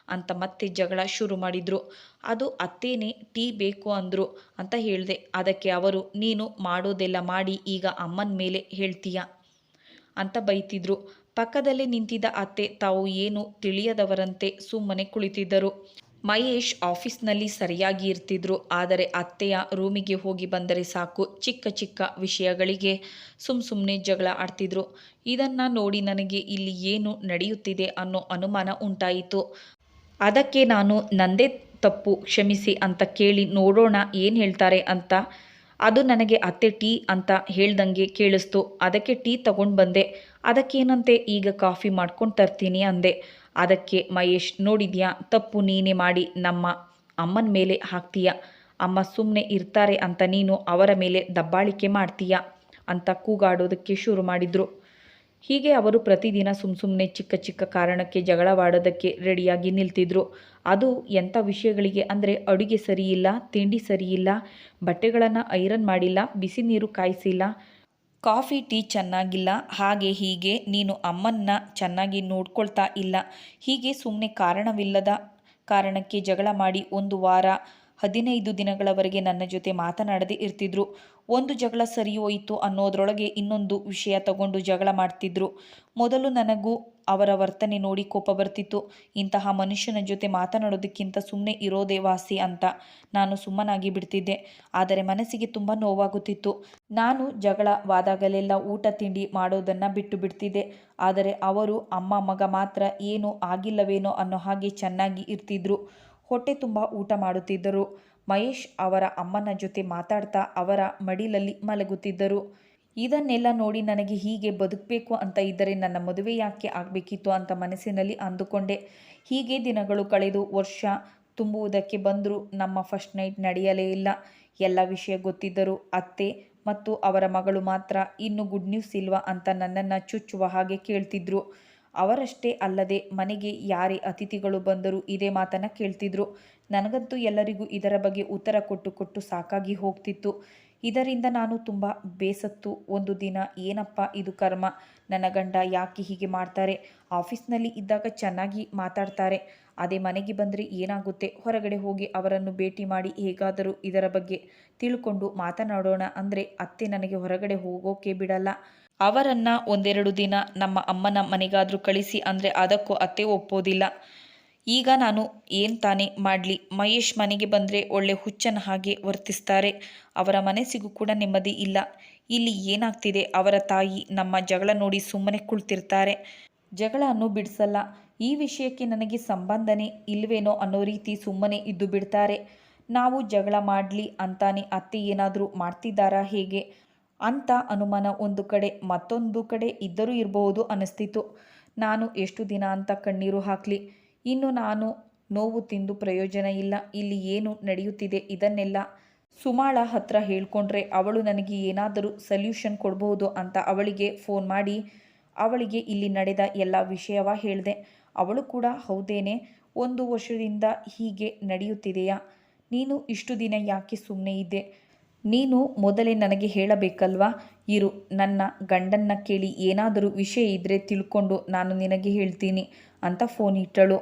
A: ಅಂತ ಮತ್ತೆ ಜಗಳ ಶುರು ಮಾಡಿದರು. ಅದು ಅತ್ತೇನೆ ಟೀ ಬೇಕು ಅಂದರು ಅಂತ ಹೇಳಿದೆ. ಅದಕ್ಕೆ ಅವರು, ನೀನು ಮಾಡೋದೆಲ್ಲ ಮಾಡಿ, ಈಗ ಅಮ್ಮನ ಮೇಲೆ ಹೇಳ್ತೀಯ? ಅಂತ ಬೈತಿದ್ರು. ಪಕ್ಕದಲ್ಲೇ ನಿಂತಿದ್ದ ಅತ್ತೆ ತಾವು ಏನು ತಿಳಿಯದವರಂತೆ ಸುಮ್ಮನೆ ಕುಳಿತಿದ್ದರು. ಮಹೇಶ್ ಆಫೀಸ್ನಲ್ಲಿ ಸರಿಯಾಗಿ ಇರ್ತಿದ್ರು. ಆದರೆ ಅತ್ತೆಯ ರೂಮಿಗೆ ಹೋಗಿ ಬಂದರೆ ಸಾಕು ಚಿಕ್ಕ ಚಿಕ್ಕ ವಿಷಯಗಳಿಗೆ ಸುಮ್ ಸುಮ್ಮನೆ ಜಗಳ ಆಡ್ತಿದ್ರು. ಇದನ್ನು ನೋಡಿ ನನಗೆ ಇಲ್ಲಿ ಏನು ನಡೆಯುತ್ತಿದೆ ಅನ್ನೋ ಅನುಮಾನ ಉಂಟಾಯಿತು. ಅದಕ್ಕೆ ನಾನು ನಂದೇ ತಪ್ಪು ಕ್ಷಮಿಸಿ ಅಂತ ಕೇಳಿ ನೋಡೋಣ ಏನು ಹೇಳ್ತಾರೆ ಅಂತ ಅದು ನನಗೆ ಅತ್ತೆ ಟೀ ಅಂತ ಹೇಳ್ದಂಗೆ ಕೇಳಿಸ್ತು. ಅದಕ್ಕೆ ಟೀ ತಗೊಂಡು ಬಂದೆ. ಅದಕ್ಕೇನಂತೆ ಈಗ ಕಾಫಿ ಮಾಡ್ಕೊಂಡು ತರ್ತೀನಿ ಅಂದೆ. ಅದಕ್ಕೆ ಮಹೇಶ್, ನೋಡಿದ್ಯಾ? ತಪ್ಪು ನೀನೇ ಮಾಡಿ. ನಮ್ಮ ಅಮ್ಮನ ಮೇಲೆ ಹಾಕ್ತೀಯ. ಅಮ್ಮ ಸುಮ್ಮನೆ ಇರ್ತಾರೆ ಅಂತ ನೀನು ಅವರ ಮೇಲೆ ದಬ್ಬಾಳಿಕೆ ಮಾಡ್ತೀಯ ಅಂತ ಕೂಗಾಡೋದಕ್ಕೆ ಶುರು ಮಾಡಿದರು. ಹೀಗೆ ಅವರು ಪ್ರತಿದಿನ ಸುಮ್ಮ ಸುಮ್ಮನೆ ಚಿಕ್ಕ ಚಿಕ್ಕ ಕಾರಣಕ್ಕೆ ಜಗಳವಾಡೋದಕ್ಕೆ ರೆಡಿಯಾಗಿ ನಿಲ್ತಿದ್ರು. ಅದು ಎಂಥ ವಿಷಯಗಳಿಗೆ ಅಂದರೆ ಅಡುಗೆ ಸರಿಯಿಲ್ಲ, ತಿಂಡಿ ಸರಿಯಿಲ್ಲ, ಬಟ್ಟೆಗಳನ್ನು ಐರನ್ ಮಾಡಿಲ್ಲ, ಬಿಸಿ ನೀರು ಕಾಯಿಸಿಲ್ಲ, ಕಾಫಿ, ಟೀ ಚೆನ್ನಾಗಿಲ್ಲ, ಹಾಗೆ ಹೀಗೆ ನೀನು ಅಮ್ಮನ್ನ ಚೆನ್ನಾಗಿ ನೋಡ್ಕೊಳ್ತಾ ಇಲ್ಲ. ಹೀಗೆ ಸುಮ್ಮನೆ ಕಾರಣವಿಲ್ಲದ ಕಾರಣಕ್ಕೆ ಜಗಳ ಮಾಡಿ ಒಂದು ವಾರ, ಹದಿನೈದು ದಿನಗಳವರೆಗೆ ನನ್ನ ಜೊತೆ ಮಾತನಾಡದೇ ಇರ್ತಿದ್ರು. ಒಂದು ಜಗಳ ಸರಿ ಹೋಯಿತು ಅನ್ನೋದ್ರೊಳಗೆ ಇನ್ನೊಂದು ವಿಷಯ ತಗೊಂಡು ಜಗಳ ಮಾಡ್ತಿದ್ರು. ಮೊದಲು ನನಗೂ ಅವರ ವರ್ತನೆ ನೋಡಿ ಕೋಪ ಬರ್ತಿತ್ತು. ಇಂತಹ ಮನುಷ್ಯನ ಜೊತೆ ಮಾತನಾಡೋದಕ್ಕಿಂತ ಸುಮ್ಮನೆ ಇರೋದೇ ವಾಸಿ ಅಂತ ನಾನು ಸುಮ್ಮನಾಗಿ ಬಿಡ್ತಿದ್ದೆ. ಆದರೆ ಮನಸ್ಸಿಗೆ ತುಂಬ ನೋವಾಗುತ್ತಿತ್ತು. ನಾನು ಜಗಳವಾದಾಗಲೆಲ್ಲ ಊಟ ತಿಂಡಿ ಮಾಡೋದನ್ನು ಬಿಟ್ಟು ಬಿಡ್ತಿದ್ದೆ. ಆದರೆ ಅವರು ಅಮ್ಮ ಮಗ ಮಾತ್ರ ಏನೂ ಆಗಿಲ್ಲವೇನೋ ಅನ್ನೋ ಹಾಗೆ ಚೆನ್ನಾಗಿ ಇರ್ತಿದ್ರು. ಹೊಟ್ಟೆ ತುಂಬ ಊಟ ಮಾಡುತ್ತಿದ್ದರು. ಮಹೇಶ್ ಅವರ ಅಮ್ಮನ ಜೊತೆ ಮಾತಾಡ್ತಾ ಅವರ ಮಡಿಲಲ್ಲಿ ಮಲಗುತ್ತಿದ್ದರು. ಇದನ್ನೆಲ್ಲ ನೋಡಿ ನನಗೆ ಹೀಗೆ ಬದುಕಬೇಕು ಅಂತ ಇದ್ದರೆ ನನ್ನ ಮದುವೆ ಯಾಕೆ ಆಗಬೇಕಿತ್ತು ಅಂತ ಮನಸ್ಸಿನಲ್ಲಿ ಅಂದುಕೊಂಡೆ. ಹೀಗೆ ದಿನಗಳು ಕಳೆದು, ವರ್ಷ ತುಂಬುವುದಕ್ಕೆ ಬಂದರೂ ನಮ್ಮ ಫಸ್ಟ್ ನೈಟ್ ನಡೆಯಲೇ ಇಲ್ಲ. ಎಲ್ಲ ವಿಷಯ ಗೊತ್ತಿದ್ದರು. ಅತ್ತೆ ಮತ್ತು ಅವರ ಮಗಳು ಮಾತ್ರ, ಇನ್ನು ಗುಡ್ ನ್ಯೂಸ್ ಇಲ್ವಾ? ಅಂತ ನನ್ನನ್ನು ಚುಚ್ಚುವ ಹಾಗೆ ಕೇಳ್ತಿದ್ರು. ಅವರಷ್ಟೇ ಅಲ್ಲದೆ ಮನೆಗೆ ಯಾರೇ ಅತಿಥಿಗಳು ಬಂದರೂ ಇದೇ ಮಾತನ್ನು ಕೇಳ್ತಿದ್ರು. ನನಗಂತೂ ಎಲ್ಲರಿಗೂ ಇದರ ಬಗ್ಗೆ ಉತ್ತರ ಕೊಟ್ಟು ಕೊಟ್ಟು ಸಾಕಾಗಿ ಹೋಗ್ತಿತ್ತು. ಇದರಿಂದ ನಾನು ತುಂಬ ಬೇಸತ್ತು. ಒಂದು ದಿನ, ಏನಪ್ಪ ಇದು ಕರ್ಮ? ನನ್ನ ಗಂಡ ಯಾಕೆ ಹೀಗೆ ಮಾಡ್ತಾರೆ? ಆಫೀಸ್ನಲ್ಲಿ ಇದ್ದಾಗ ಚೆನ್ನಾಗಿ ಮಾತಾಡ್ತಾರೆ. ಅದೇ ಮನೆಗೆ ಬಂದರೆ ಏನಾಗುತ್ತೆ? ಹೊರಗಡೆ ಹೋಗಿ ಅವರನ್ನು ಭೇಟಿ ಮಾಡಿ ಹೇಗಾದರೂ ಇದರ ಬಗ್ಗೆ ತಿಳ್ಕೊಂಡು ಮಾತನಾಡೋಣ. ಅಂದರೆ ಅತ್ತೆ ನನಗೆ ಹೊರಗಡೆ ಹೋಗೋಕೆ ಬಿಡಲ್ಲ. ಅವರನ್ನ ಒಂದೆರಡು ದಿನ ನಮ್ಮ ಅಮ್ಮನ ಮನೆಗಾದರೂ ಕಳಿಸಿ ಅಂದರೆ ಅದಕ್ಕೂ ಅತ್ತೆ ಒಪ್ಪೋದಿಲ್ಲ. ಈಗ ನಾನು ಏನು ತಾನೇ ಮಾಡಲಿ? ಮಹೇಶ್ ಮನೆಗೆ ಬಂದರೆ ಒಳ್ಳೆ ಹುಚ್ಚನ ಹಾಗೆ ವರ್ತಿಸ್ತಾರೆ. ಅವರ ಮನಸ್ಸಿಗೂ ಕೂಡ ನೆಮ್ಮದಿ ಇಲ್ಲ. ಇಲ್ಲಿ ಏನಾಗ್ತಿದೆ? ಅವರ ತಾಯಿ ನಮ್ಮ ಜಗಳ ನೋಡಿ ಸುಮ್ಮನೆ ಕುಳಿತಿರ್ತಾರೆ. ಜಗಳವನ್ನು ಬಿಡಿಸಲ್ಲ. ಈ ವಿಷಯಕ್ಕೆ ನನಗೆ ಸಂಬಂಧನೇ ಇಲ್ವೇನೋ ಅನ್ನೋ ರೀತಿ ಸುಮ್ಮನೆ ಇದ್ದು ಬಿಡ್ತಾರೆ. ನಾವು ಜಗಳ ಮಾಡಲಿ ಅಂತಾನೆ ಅತ್ತೆ ಏನಾದರೂ ಮಾಡ್ತಿದ್ದಾರಾ ಹೇಗೆ? ಅಂತ ಅನುಮಾನ ಒಂದು ಕಡೆ ಮತ್ತೊಂದು ಕಡೆ ಇದ್ದರೂ ಇರಬಹುದು ಅನ್ನಿಸ್ತಿತ್ತು. ನಾನು ಎಷ್ಟು ದಿನ ಅಂತ ಕಣ್ಣೀರು ಹಾಕಲಿ. ಇನ್ನು ನಾನು ನೋವು ತಿಂದು ಪ್ರಯೋಜನ ಇಲ್ಲ. ಇಲ್ಲಿ ಏನು ನಡೆಯುತ್ತಿದೆ ಇದನ್ನೆಲ್ಲ ಸುಮಾಳ ಹತ್ರ ಹೇಳ್ಕೊಂಡ್ರೆ ಅವಳು ನನಗೆ ಏನಾದರೂ ಸಲ್ಯೂಷನ್ ಕೊಡಬಹುದು ಅಂತ ಅವಳಿಗೆ ಫೋನ್ ಮಾಡಿ, ಅವಳಿಗೆ ಇಲ್ಲಿ ನಡೆದ ಎಲ್ಲ ವಿಷಯವ ಹೇಳಿದೆ. ಅವಳು ಕೂಡ, ಹೌದೇನೆ, ಒಂದು ವರ್ಷದಿಂದ ಹೀಗೆ ನಡೆಯುತ್ತಿದೆಯಾ? ನೀನು ಇಷ್ಟು ದಿನ ಯಾಕೆ ಸುಮ್ಮನೆ ಇದ್ದೆ? ನೀನು ಮೊದಲೇ ನನಗೆ ಹೇಳಬೇಕಲ್ವಾ? ಇರು, ನನ್ನ ಗಂಡನ್ನ ಕೇಳಿ ಏನಾದರೂ ವಿಷಯ ಇದ್ದರೆ ತಿಳ್ಕೊಂಡು ನಾನು ನಿನಗೆ ಹೇಳ್ತೀನಿ ಅಂತ ಫೋನ್ ಇಟ್ಟಳು.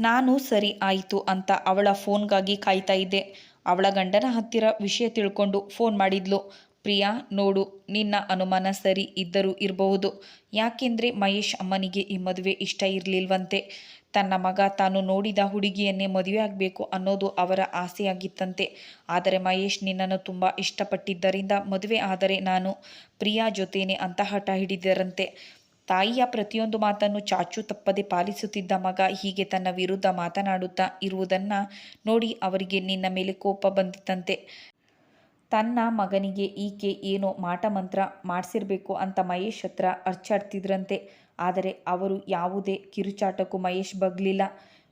A: ನಾನು ಸರಿ ಆಯಿತು ಅಂತ ಅವಳ ಫೋನ್ಗಾಗಿ ಕಾಯ್ತಾ ಇದ್ದೆ. ಅವಳ ಗಂಡನ ಹತ್ತಿರ ವಿಷಯ ತಿಳ್ಕೊಂಡು ಫೋನ್ ಮಾಡಿದ್ಲು. ಪ್ರಿಯಾ, ನೋಡು, ನಿನ್ನ ಅನುಮಾನ ಸರಿ ಇದ್ದರೂ ಇರಬಹುದು. ಯಾಕೆಂದರೆ ಮಹೇಶ್ ಅಮ್ಮನಿಗೆ ಈ ಮದುವೆ ಇಷ್ಟ ಇರಲಿಲ್ವಂತೆ. ತನ್ನ ಮಗ ತಾನು ನೋಡಿದ ಹುಡುಗಿಯನ್ನೇ ಮದುವೆ ಆಗಬೇಕು ಅನ್ನೋದು ಅವರ ಆಸೆಯಾಗಿತ್ತಂತೆ. ಆದರೆ ಮಹೇಶ್ ನಿನ್ನನ್ನು ತುಂಬ ಇಷ್ಟಪಟ್ಟಿದ್ದರಿಂದ ಮದುವೆ ಆದರೆ ನಾನು ಪ್ರಿಯಾ ಜೊತೇನೆ ಅಂತ ಹಠ ಹಿಡಿದರಂತೆ. ತಾಯಿಯ ಪ್ರತಿಯೊಂದು ಮಾತನ್ನು ಚಾಚು ತಪ್ಪದೆ ಪಾಲಿಸುತ್ತಿದ್ದ ಮಗ ಹೀಗೆ ತನ್ನ ವಿರುದ್ಧ ಮಾತನಾಡುತ್ತಾ ಇರುವುದನ್ನು ನೋಡಿ ಅವರಿಗೆ ನಿನ್ನ ಮೇಲೆ ಕೋಪ ಬಂದಿತ್ತಂತೆ. ತನ್ನ ಮಗನಿಗೆ ಈಕೆ ಏನೋ ಮಾಟಮಂತ್ರ ಮಾಡಿಸಿರ್ಬೇಕು ಅಂತ ಮಹೇಶ್ ಹತ್ರ ಅರ್ಚಾಡ್ತಿದ್ರಂತೆ ಆದರೆ ಅವರು ಯಾವುದೇ ಕಿರುಚಾಟಕ್ಕೂ ಮಹೇಶ್ ಬಗ್ಲಿಲ್ಲ.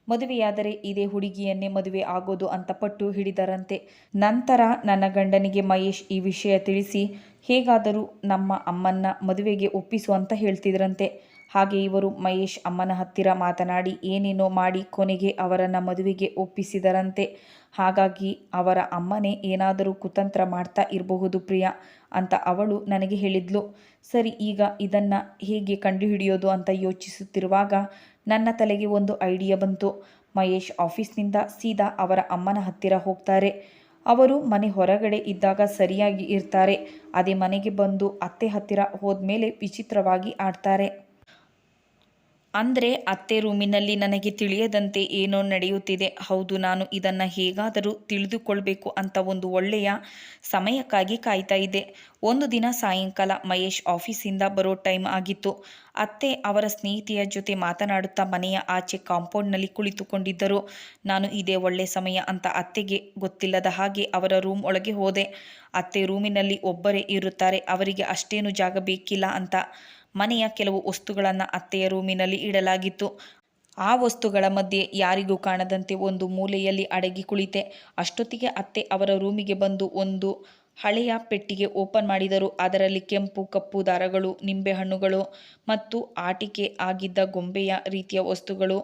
A: ಮದುವೆಯಾದರೆ ಇದೇ ಹುಡುಗಿಯನ್ನೇ ಮದುವೆ ಆಗೋದು ಅಂತ ಪಟ್ಟು ಹಿಡಿದರಂತೆ. ನಂತರ ನನ್ನ ಗಂಡನಿಗೆ ಮಹೇಶ್ ಈ ವಿಷಯ ತಿಳಿಸಿ, ಹೇಗಾದರೂ ನಮ್ಮ ಅಮ್ಮನ್ನ ಮದುವೆಗೆ ಒಪ್ಪಿಸು ಅಂತ ಹೇಳ್ತಿದ್ರಂತೆ. ಹಾಗೆ ಇವರು ಮಹೇಶ್ ಅಮ್ಮನ ಹತ್ತಿರ ಮಾತನಾಡಿ, ಏನೇನೋ ಮಾಡಿ ಕೊನೆಗೆ ಅವರನ್ನು ಮದುವೆಗೆ ಒಪ್ಪಿಸಿದರಂತೆ. ಹಾಗಾಗಿ ಅವರ ಅಮ್ಮನೇ ಏನಾದರೂ ಕುತಂತ್ರ ಮಾಡ್ತಾ ಇರಬಹುದು ಪ್ರಿಯಾ ಅಂತ ಅವಳು ನನಗೆ ಹೇಳಿದ್ಲು. ಸರಿ, ಈಗ ಇದನ್ನು ಹೇಗೆ ಕಂಡುಹಿಡಿಯೋದು ಅಂತ ಯೋಚಿಸುತ್ತಿರುವಾಗ ನನ್ನ ತಲೆಗೆ ಒಂದು ಐಡಿಯಾ ಬಂತು. ಮಹೇಶ್ ಆಫೀಸ್ನಿಂದ ಸೀದಾ ಅವರ ಅಮ್ಮನ ಹತ್ತಿರ ಹೋಗ್ತಾರೆ. ಅವರು ಮನೆ ಹೊರಗಡೆ ಇದ್ದಾಗ ಸರಿಯಾಗಿ ಇರ್ತಾರೆ. ಅದೇ ಮನೆಗೆ ಬಂದು ಅತ್ತೆ ಹತ್ತಿರ ಹೋದ್ಮೇಲೆ ವಿಚಿತ್ರವಾಗಿ ಆಡ್ತಾರೆ. ಅಂದರೆ ಅತ್ತೆ ರೂಮಿನಲ್ಲಿ ನನಗೆ ತಿಳಿಯದಂತೆ ಏನೋ ನಡೆಯುತ್ತಿದೆ. ಹೌದು, ನಾನು ಇದನ್ನು ಹೇಗಾದರೂ ತಿಳಿದುಕೊಳ್ಬೇಕು ಅಂತ ಒಂದು ಒಳ್ಳೆಯ ಸಮಯಕ್ಕಾಗಿ ಕಾಯ್ತಾ ಇದ್ದೆ. ಒಂದು ದಿನ ಸಾಯಂಕಾಲ ಮಹೇಶ್ ಆಫೀಸಿಂದ ಬರೋ ಟೈಮ್ ಆಗಿತ್ತು. ಅತ್ತೆ ಅವರ ಸ್ನೇಹಿತೆಯ ಜೊತೆ ಮಾತನಾಡುತ್ತಾ ಮನೆಯ ಆಚೆ ಕಾಂಪೌಂಡ್ನಲ್ಲಿ ಕುಳಿತುಕೊಂಡಿದ್ದರು. ನಾನು ಇದೇ ಒಳ್ಳೆ ಸಮಯ ಅಂತ ಅತ್ತೆಗೆ ಗೊತ್ತಿಲ್ಲದ ಹಾಗೆ ಅವರ ರೂಮ್ ಒಳಗೆ ಹೋದೆ. ಅತ್ತೆ ರೂಮಿನಲ್ಲಿ ಒಬ್ಬರೇ ಇರುತ್ತಾರೆ, ಅವರಿಗೆ ಅಷ್ಟೇನು ಜಾಗ ಬೇಕಿಲ್ಲ ಅಂತ ಮನೆಯ ಕೆಲವು ವಸ್ತುಗಳನ್ನು ಅತ್ತೆಯ ರೂಮಿನಲ್ಲಿ ಇಡಲಾಗಿತ್ತು. ಆ ವಸ್ತುಗಳ ಮಧ್ಯೆ ಯಾರಿಗೂ ಕಾಣದಂತೆ ಒಂದು ಮೂಲೆಯಲ್ಲಿ ಅಡಗಿ ಕುಳಿತೆ. ಅಷ್ಟೊತ್ತಿಗೆ ಅತ್ತೆ ಅವರ ರೂಮಿಗೆ ಬಂದು ಒಂದು ಹಳೆಯ ಪೆಟ್ಟಿಗೆ ಓಪನ್ ಮಾಡಿದರು. ಅದರಲ್ಲಿ ಕೆಂಪು ಕಪ್ಪು ದಾರಗಳು ನಿಂಬೆಹಣ್ಣುಗಳು ಮತ್ತು ಆಟಿಕೆ ಆಗಿದ್ದ ಗೊಂಬೆಯ ರೀತಿಯ ವಸ್ತುಗಳು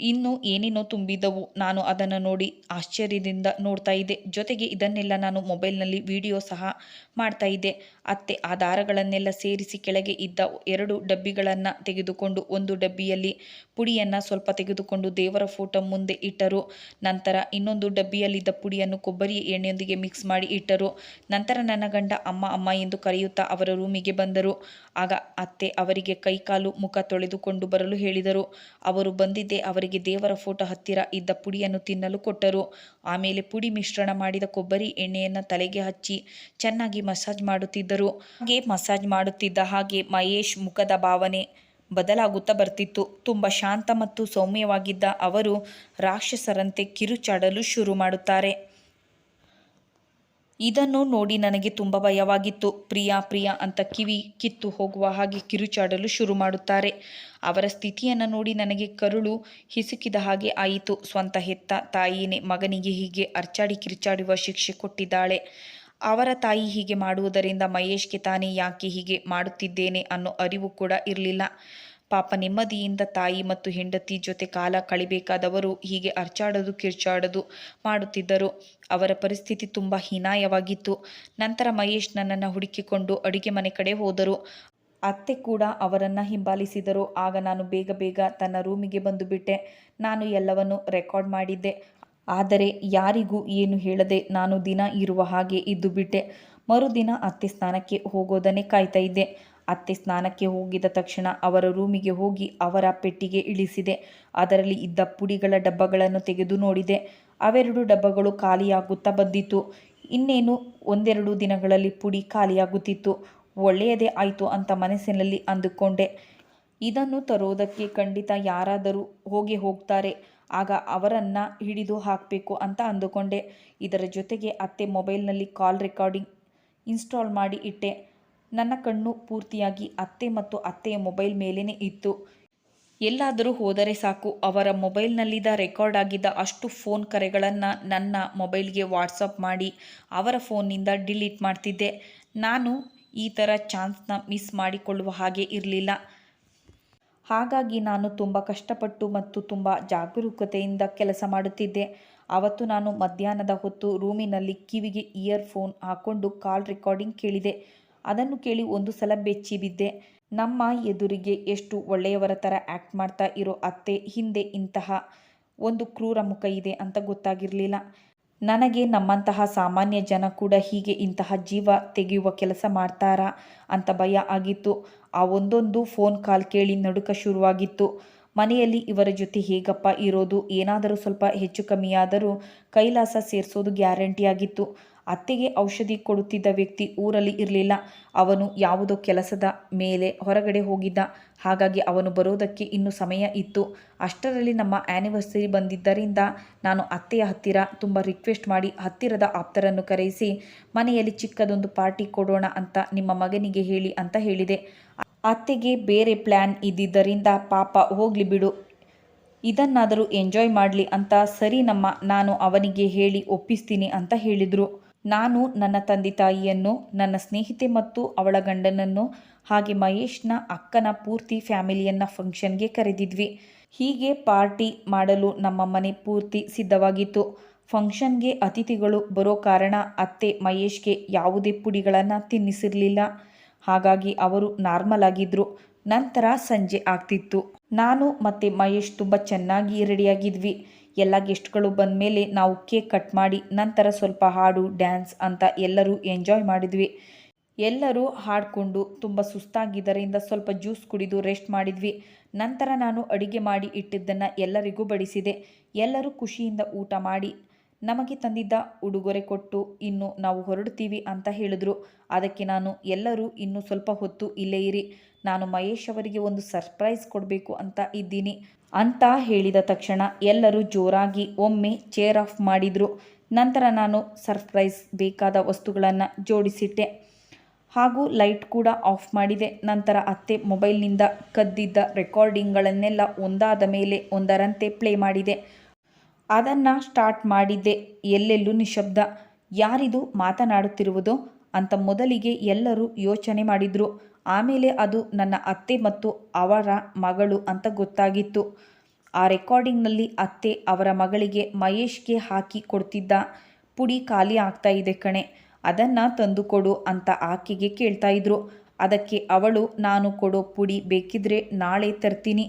A: ಇನ್ನು ಏನೇನೋ ತುಂಬಿದ್ದವು. ನಾನು ಅದನ್ನು ನೋಡಿ ಆಶ್ಚರ್ಯದಿಂದ ನೋಡ್ತಾ ಇದ್ದೆ. ಜೊತೆಗೆ ಇದನ್ನೆಲ್ಲ ನಾನು ಮೊಬೈಲ್ನಲ್ಲಿ ವಿಡಿಯೋ ಸಹ ಮಾಡ್ತಾ ಇದ್ದೆ. ಅತ್ತೆ ಆ ದಾರಗಳನ್ನೆಲ್ಲ ಸೇರಿಸಿ ಕೆಳಗೆ ಇದ್ದ ಎರಡು ಡಬ್ಬಿಗಳನ್ನು ತೆಗೆದುಕೊಂಡು ಒಂದು ಡಬ್ಬಿಯಲ್ಲಿ ಪುಡಿಯನ್ನು ಸ್ವಲ್ಪ ತೆಗೆದುಕೊಂಡು ದೇವರ ಫೋಟೋ ಮುಂದೆ ಇಟ್ಟರು. ನಂತರ ಇನ್ನೊಂದು ಡಬ್ಬಿಯಲ್ಲಿದ್ದ ಪುಡಿಯನ್ನು ಕೊಬ್ಬರಿ ಎಣ್ಣೆಯೊಂದಿಗೆ ಮಿಕ್ಸ್ ಮಾಡಿ ಇಟ್ಟರು. ನಂತರ ನನ್ನ ಗಂಡ ಅಮ್ಮ ಅಮ್ಮ ಎಂದು ಕರೆಯುತ್ತಾ ಅವರ ರೂಮಿಗೆ ಬಂದರು. ಆಗ ಅತ್ತೆ ಅವರಿಗೆ ಕೈಕಾಲು, ಮುಖ ತೊಳೆದುಕೊಂಡು ಬರಲು ಹೇಳಿದರು. ಅವರು ಬಂದಿದ್ದೇ ಅವರಿಗೆ ದೇವರ ಫೋಟೋ ಹತ್ತಿರ ಇದ್ದ ಪುಡಿಯನ್ನು ತಿನ್ನಲು ಕೊಟ್ಟರು. ಆಮೇಲೆ ಪುಡಿ ಮಿಶ್ರಣ ಮಾಡಿದ ಕೊಬ್ಬರಿ ಎಣ್ಣೆಯನ್ನು ತಲೆಗೆ ಹಚ್ಚಿ ಚೆನ್ನಾಗಿ ಮಸಾಜ್ ಮಾಡುತ್ತಿದ್ದರು ಹಾಗೆ ಮಸಾಜ್ ಮಾಡುತ್ತಿದ್ದ ಹಾಗೆ ಮಹೇಶ್ ಮುಖದ ಭಾವನೆ ಬದಲಾಗುತ್ತಾ ಬರ್ತಿತ್ತು. ತುಂಬ ಶಾಂತ ಮತ್ತು ಸೌಮ್ಯವಾಗಿದ್ದ ಅವರು ರಾಕ್ಷಸರಂತೆ ಕಿರುಚಾಡಲು ಶುರು ಮಾಡುತ್ತಾರೆ. ಇದನ್ನು ನೋಡಿ ನನಗೆ ತುಂಬ ಭಯವಾಗಿತ್ತು. ಪ್ರಿಯಾ ಪ್ರಿಯಾ ಅಂತ ಕಿವಿ ಕಿತ್ತು ಹೋಗುವ ಹಾಗೆ ಕಿರುಚಾಡಲು ಶುರು ಮಾಡುತ್ತಾರೆ. ಅವರ ಸ್ಥಿತಿಯನ್ನು ನೋಡಿ ನನಗೆ ಕರುಳು ಹಿಸುಕಿದ ಹಾಗೆ ಆಯಿತು. ಸ್ವಂತ ಹೆತ್ತ ತಾಯಿನೇ ಮಗನಿಗೆ ಹೀಗೆ ಅರ್ಚಾಡಿ ಕಿರುಚಾಡುವ ಶಿಕ್ಷೆ ಕೊಟ್ಟಿದ್ದಾಳೆ. ಅವರ ತಾಯಿ ಹೀಗೆ ಮಾಡುವುದರಿಂದ ಮಹೇಶ್ಗೆ ತಾನೇ ಯಾಕೆ ಹೀಗೆ ಮಾಡುತ್ತಿದ್ದೇನೆ ಅನ್ನೋ ಅರಿವು ಕೂಡ ಇರಲಿಲ್ಲ. ಪಾಪ ನೆಮ್ಮದಿಯಿಂದ ತಾಯಿ ಮತ್ತು ಹೆಂಡತಿ ಜೊತೆ ಕಾಲ ಕಳಿಬೇಕಾದವರು ಹೀಗೆ ಅರ್ಚಾಡೋದು, ಕಿರ್ಚಾಡೋದು ಮಾಡುತ್ತಿದ್ದರು. ಅವರ ಪರಿಸ್ಥಿತಿ ತುಂಬ ಹೀನಾಯವಾಗಿತ್ತು. ನಂತರ ಮಹೇಶ್ ನನ್ನನ್ನು ಹುಡುಕಿಕೊಂಡು ಅಡುಗೆ ಮನೆ ಕಡೆ ಹೋದರು. ಅತ್ತೆ ಕೂಡ ಅವರನ್ನು ಹಿಂಬಾಲಿಸಿದರು. ಆಗ ನಾನು ಬೇಗ ಬೇಗ ತನ್ನ ರೂಮಿಗೆ ಬಂದು ಬಿಟ್ಟೆ. ನಾನು ಎಲ್ಲವನ್ನು ರೆಕಾರ್ಡ್ ಮಾಡಿದ್ದೆ. ಆದರೆ ಯಾರಿಗೂ ಏನು ಹೇಳದೆ ನಾನು ದಿನ ಇರುವ ಹಾಗೆ ಇದ್ದು ಬಿಟ್ಟೆ. ಮರುದಿನ ಅತ್ತೆ ಸ್ನಾನಕ್ಕೆ ಹೋಗೋದನ್ನೇ ಕಾಯ್ತಾ ಇದ್ದೆ. ಅತ್ತೆ ಸ್ನಾನಕ್ಕೆ ಹೋಗಿದ ತಕ್ಷಣ ಅವರ ರೂಮಿಗೆ ಹೋಗಿ ಅವರ ಪೆಟ್ಟಿಗೆ ಇಳಿಸಿದೆ. ಅದರಲ್ಲಿ ಇದ್ದ ಪುಡಿಗಳ ಡಬ್ಬಗಳನ್ನು ತೆಗೆದು ನೋಡಿದೆ. ಅವೆರಡು ಡಬ್ಬಗಳು ಖಾಲಿಯಾಗುತ್ತಾ ಬಂದಿತ್ತು. ಇನ್ನೇನು ಒಂದೆರಡು ದಿನಗಳಲ್ಲಿ ಪುಡಿ ಖಾಲಿಯಾಗುತ್ತಿತ್ತು. ಒಳ್ಳೆಯದೇ ಆಯಿತು ಅಂತ ಮನಸ್ಸಿನಲ್ಲಿ ಅಂದುಕೊಂಡೆ. ಇದನ್ನು ತರೋದಕ್ಕೆ ಖಂಡಿತ ಯಾರಾದರೂ ಹೋಗಿ ಹೋಗ್ತಾರೆ. ಆಗ ಅವರನ್ನು ಹಿಡಿದು ಹಾಕಬೇಕು ಅಂತ ಅಂದುಕೊಂಡೆ. ಇದರ ಜೊತೆಗೆ ಅತ್ತೆ ಮೊಬೈಲ್ನಲ್ಲಿ ಕಾಲ್ ರೆಕಾರ್ಡಿಂಗ್ ಇನ್ಸ್ಟಾಲ್ ಮಾಡಿ ಇಟ್ಟೆ. ನನ್ನ ಕಣ್ಣು ಪೂರ್ತಿಯಾಗಿ ಅತ್ತೆ ಮತ್ತು ಅತ್ತೆಯ ಮೊಬೈಲ್ ಮೇಲೇ ಇತ್ತು. ಎಲ್ಲಾದರೂ ಹೋದರೆ ಸಾಕು, ಅವರ ಮೊಬೈಲ್ನಲ್ಲಿದ್ದ ರೆಕಾರ್ಡ್ ಆಗಿದ್ದ ಅಷ್ಟು ಫೋನ್ ಕರೆಗಳನ್ನು ನನ್ನ ಮೊಬೈಲ್ಗೆ ವಾಟ್ಸಪ್ ಮಾಡಿ ಅವರ ಫೋನ್ನಿಂದ ಡಿಲೀಟ್ ಮಾಡ್ತಿದ್ದೆ. ನಾನು ಈ ಥರ ಚಾನ್ಸ್ನ ಮಿಸ್ ಮಾಡಿಕೊಳ್ಳುವ ಹಾಗೆ ಇರಲಿಲ್ಲ. ಹಾಗಾಗಿ ನಾನು ತುಂಬ ಕಷ್ಟಪಟ್ಟು ಮತ್ತು ತುಂಬ ಜಾಗರೂಕತೆಯಿಂದ ಕೆಲಸ ಮಾಡುತ್ತಿದ್ದೆ. ಅವತ್ತು ನಾನು ಮಧ್ಯಾಹ್ನದ ಹೊತ್ತು ರೂಮಿನಲ್ಲಿ ಕಿವಿಗೆ ಇಯರ್ಫೋನ್ ಹಾಕ್ಕೊಂಡು ಕಾಲ್ ರೆಕಾರ್ಡಿಂಗ್ ಕೇಳಿದೆ. ಅದನ್ನು ಕೇಳಿ ಒಂದು ಸಲ ಬೆಚ್ಚಿ ಬಿದ್ದೆ. ನಮ್ಮ ಎದುರಿಗೆ ಎಷ್ಟು ಒಳ್ಳೆಯವರ ಥರ ಆ್ಯಕ್ಟ್ ಮಾಡ್ತಾ ಇರೋ ಅತ್ತೆ ಹಿಂದೆ ಇಂತಹ ಒಂದು ಕ್ರೂರ ಮುಖ ಇದೆ ಅಂತ ಗೊತ್ತಾಗಿರಲಿಲ್ಲ. ನನಗೆ ನಮ್ಮಂತಹ ಸಾಮಾನ್ಯ ಜನ ಕೂಡ ಹೀಗೆ ಇಂತಹ ಜೀವ ತೆಗೆಯುವ ಕೆಲಸ ಮಾಡ್ತಾರಾ ಅಂತ ಭಯ ಆಗಿತ್ತು. ಆ ಒಂದೊಂದು ಫೋನ್ ಕಾಲ್ ಕೇಳಿ ನಡುಕ ಶುರುವಾಗಿತ್ತು. ಮನೆಯಲ್ಲಿ ಇವರ ಜೊತೆ ಹೇಗಪ್ಪ ಇರೋದು? ಏನಾದರೂ ಸ್ವಲ್ಪ ಹೆಚ್ಚು ಕಮ್ಮಿಯಾದರೂ ಕೈಲಾಸ ಸೇರಿಸೋದು ಗ್ಯಾರಂಟಿಯಾಗಿತ್ತು ಅತ್ತೆಗೆ ಔಷಧಿ ಕೊಡುತ್ತಿದ್ದ ವ್ಯಕ್ತಿ ಊರಲ್ಲಿ ಇರಲಿಲ್ಲ. ಅವನು ಯಾವುದೋ ಕೆಲಸದ ಮೇಲೆ ಹೊರಗಡೆ ಹೋಗಿದ್ದ. ಹಾಗಾಗಿ ಅವನು ಬರೋದಕ್ಕೆ ಇನ್ನೂ ಸಮಯ ಇತ್ತು. ಅಷ್ಟರಲ್ಲಿ ನಮ್ಮ ಆ್ಯನಿವರ್ಸರಿ ಬಂದಿದ್ದರಿಂದ ನಾನು ಅತ್ತೆಯ ಹತ್ತಿರ ತುಂಬ ರಿಕ್ವೆಸ್ಟ್ ಮಾಡಿ ಹತ್ತಿರದ ಆಪ್ತರನ್ನು ಕರೆಯಿಸಿ, ಮನೆಯಲ್ಲಿ ಚಿಕ್ಕದೊಂದು ಪಾರ್ಟಿ ಕೊಡೋಣ ಅಂತ ನಿಮ್ಮ ಮಗನಿಗೆ ಹೇಳಿ ಅಂತ ಹೇಳಿದೆ. ಅತ್ತೆಗೆ ಬೇರೆ ಪ್ಲ್ಯಾನ್ ಇದ್ದಿದ್ದರಿಂದ ಪಾಪ ಹೋಗಲಿ ಬಿಡು. ಇದನ್ನಾದರೂ ಎಂಜಾಯ್ ಮಾಡಲಿ ಅಂತ ಸರಿ ನಮ್ಮ ನಾನು ಅವನಿಗೆ ಹೇಳಿ ಒಪ್ಪಿಸ್ತೀನಿ ಅಂತ ಹೇಳಿದರು. ನಾನು ನನ್ನ ತಂದೆ ತಾಯಿಯನ್ನು, ನನ್ನ ಸ್ನೇಹಿತೆ ಮತ್ತು ಅವಳ ಗಂಡನನ್ನು, ಹಾಗೆ ಮಹೇಶ್ನ ಅಕ್ಕನ ಪೂರ್ತಿ ಫ್ಯಾಮಿಲಿಯನ್ನು ಫಂಕ್ಷನ್ಗೆ ಕರೆದಿದ್ವಿ. ಹೀಗೆ ಪಾರ್ಟಿ ಮಾಡಲು ನಮ್ಮ ಮನೆ ಪೂರ್ತಿ ಸಿದ್ಧವಾಗಿತ್ತು. ಫಂಕ್ಷನ್ಗೆ ಅತಿಥಿಗಳು ಬರೋ ಕಾರಣ ಅತ್ತೆ ಮಹೇಶ್ಗೆ ಯಾವುದೇ ಪುಡಿಗಳನ್ನು ತಿನ್ನಿಸಿರಲಿಲ್ಲ. ಹಾಗಾಗಿ ಅವರು ನಾರ್ಮಲ್ ಆಗಿದ್ದರು ನಂತರ ಸಂಜೆ ಆಗ್ತಿತ್ತು. ನಾನು ಮತ್ತು ಮಹೇಶ್ ತುಂಬ ಚೆನ್ನಾಗಿ ರೆಡಿಯಾಗಿದ್ವಿ. ಎಲ್ಲ ಗೆಸ್ಟ್ಗಳು ಬಂದ ಮೇಲೆ ನಾವು ಕೇಕ್ ಕಟ್ ಮಾಡಿ ನಂತರ ಸ್ವಲ್ಪ ಹಾಡು, ಡ್ಯಾನ್ಸ್ ಅಂತ ಎಲ್ಲರೂ ಎಂಜಾಯ್ ಮಾಡಿದ್ವಿ. ಎಲ್ಲರೂ ಹಾಡಿಕೊಂಡು ತುಂಬ ಸುಸ್ತಾಗಿದ್ದರಿಂದ ಸ್ವಲ್ಪ ಜ್ಯೂಸ್ ಕುಡಿದು ರೆಸ್ಟ್ ಮಾಡಿದ್ವಿ. ನಂತರ ನಾನು ಅಡಿಗೆ ಮಾಡಿ ಇಟ್ಟಿದ್ದನ್ನು ಎಲ್ಲರಿಗೂ ಬಡಿಸಿದೆ. ಎಲ್ಲರೂ ಖುಷಿಯಿಂದ ಊಟ ಮಾಡಿ ನಮಗೆ ತಂದಿದ್ದ ಉಡುಗೊರೆ ಕೊಟ್ಟು ಇನ್ನು ನಾವು ಹೊರಡ್ತೀವಿ ಅಂತ ಹೇಳಿದ್ರು. ಅದಕ್ಕೆ ನಾನು, ಎಲ್ಲರೂ ಇನ್ನು ಸ್ವಲ್ಪ ಹೊತ್ತು ಇಲ್ಲೇ ಇರಿ. ನಾನು ಮಹೇಶ್ ಅವರಿಗೆ ಒಂದು ಸರ್ಪ್ರೈಸ್ ಕೊಡಬೇಕು ಅಂತ ಇದ್ದೀನಿ. ಅಂತ ಹೇಳಿದ ತಕ್ಷಣ ಎಲ್ಲರೂ ಜೋರಾಗಿ ಒಮ್ಮೆ ಚೇರ್ ಆಫ್ ಮಾಡಿದರು. ನಂತರ ನಾನು ಸರ್ಪ್ರೈಸ್ ಬೇಕಾದ ವಸ್ತುಗಳನ್ನು ಜೋಡಿಸಿಟ್ಟೆ. ಹಾಗೂ ಲೈಟ್ ಕೂಡ ಆಫ್ ಮಾಡಿದೆ. ನಂತರ ಅತ್ತೆ ಮೊಬೈಲ್ನಿಂದ ಕದ್ದಿದ್ದ ರೆಕಾರ್ಡಿಂಗ್ಗಳನ್ನೆಲ್ಲ ಒಂದಾದ ಮೇಲೆ ಒಂದರಂತೆ ಪ್ಲೇ ಮಾಡಿದೆ. ಅದನ್ನು ಸ್ಟಾರ್ಟ್ ಮಾಡಿದ್ದೆ. ಎಲ್ಲೆಲ್ಲೂ ನಿಶಬ್ದ ಯಾರಿದು ಮಾತನಾಡುತ್ತಿರುವುದು ಅಂತ ಮೊದಲಿಗೆ ಎಲ್ಲರೂ ಯೋಚನೆ ಮಾಡಿದರು. ಆಮೇಲೆ ಅದು ನನ್ನ ಅತ್ತೆ ಮತ್ತು ಅವರ ಮಗಳು ಅಂತ ಗೊತ್ತಾಗಿತ್ತು. ಆ ರೆಕಾರ್ಡಿಂಗ್ನಲ್ಲಿ ಅತ್ತೆ ಅವರ ಮಗಳಿಗೆ ಮಹೇಶ್ಗೆ ಹಾಕಿ ಕೊಡ್ತಿದ್ದ ಪುಡಿ ಖಾಲಿ ಆಗ್ತಾ ಇದೆ ಕಣೆ, ಅದನ್ನು ತಂದುಕೊಡು ಅಂತ ಆಕೆಗೆ ಕೇಳ್ತಾ ಇದ್ರು. ಅದಕ್ಕೆ ಅವಳು, ನಾನು ಕೊಡೋ ಪುಡಿ ಬೇಕಿದ್ರೆ ನಾಳೆ ತರ್ತೀನಿ.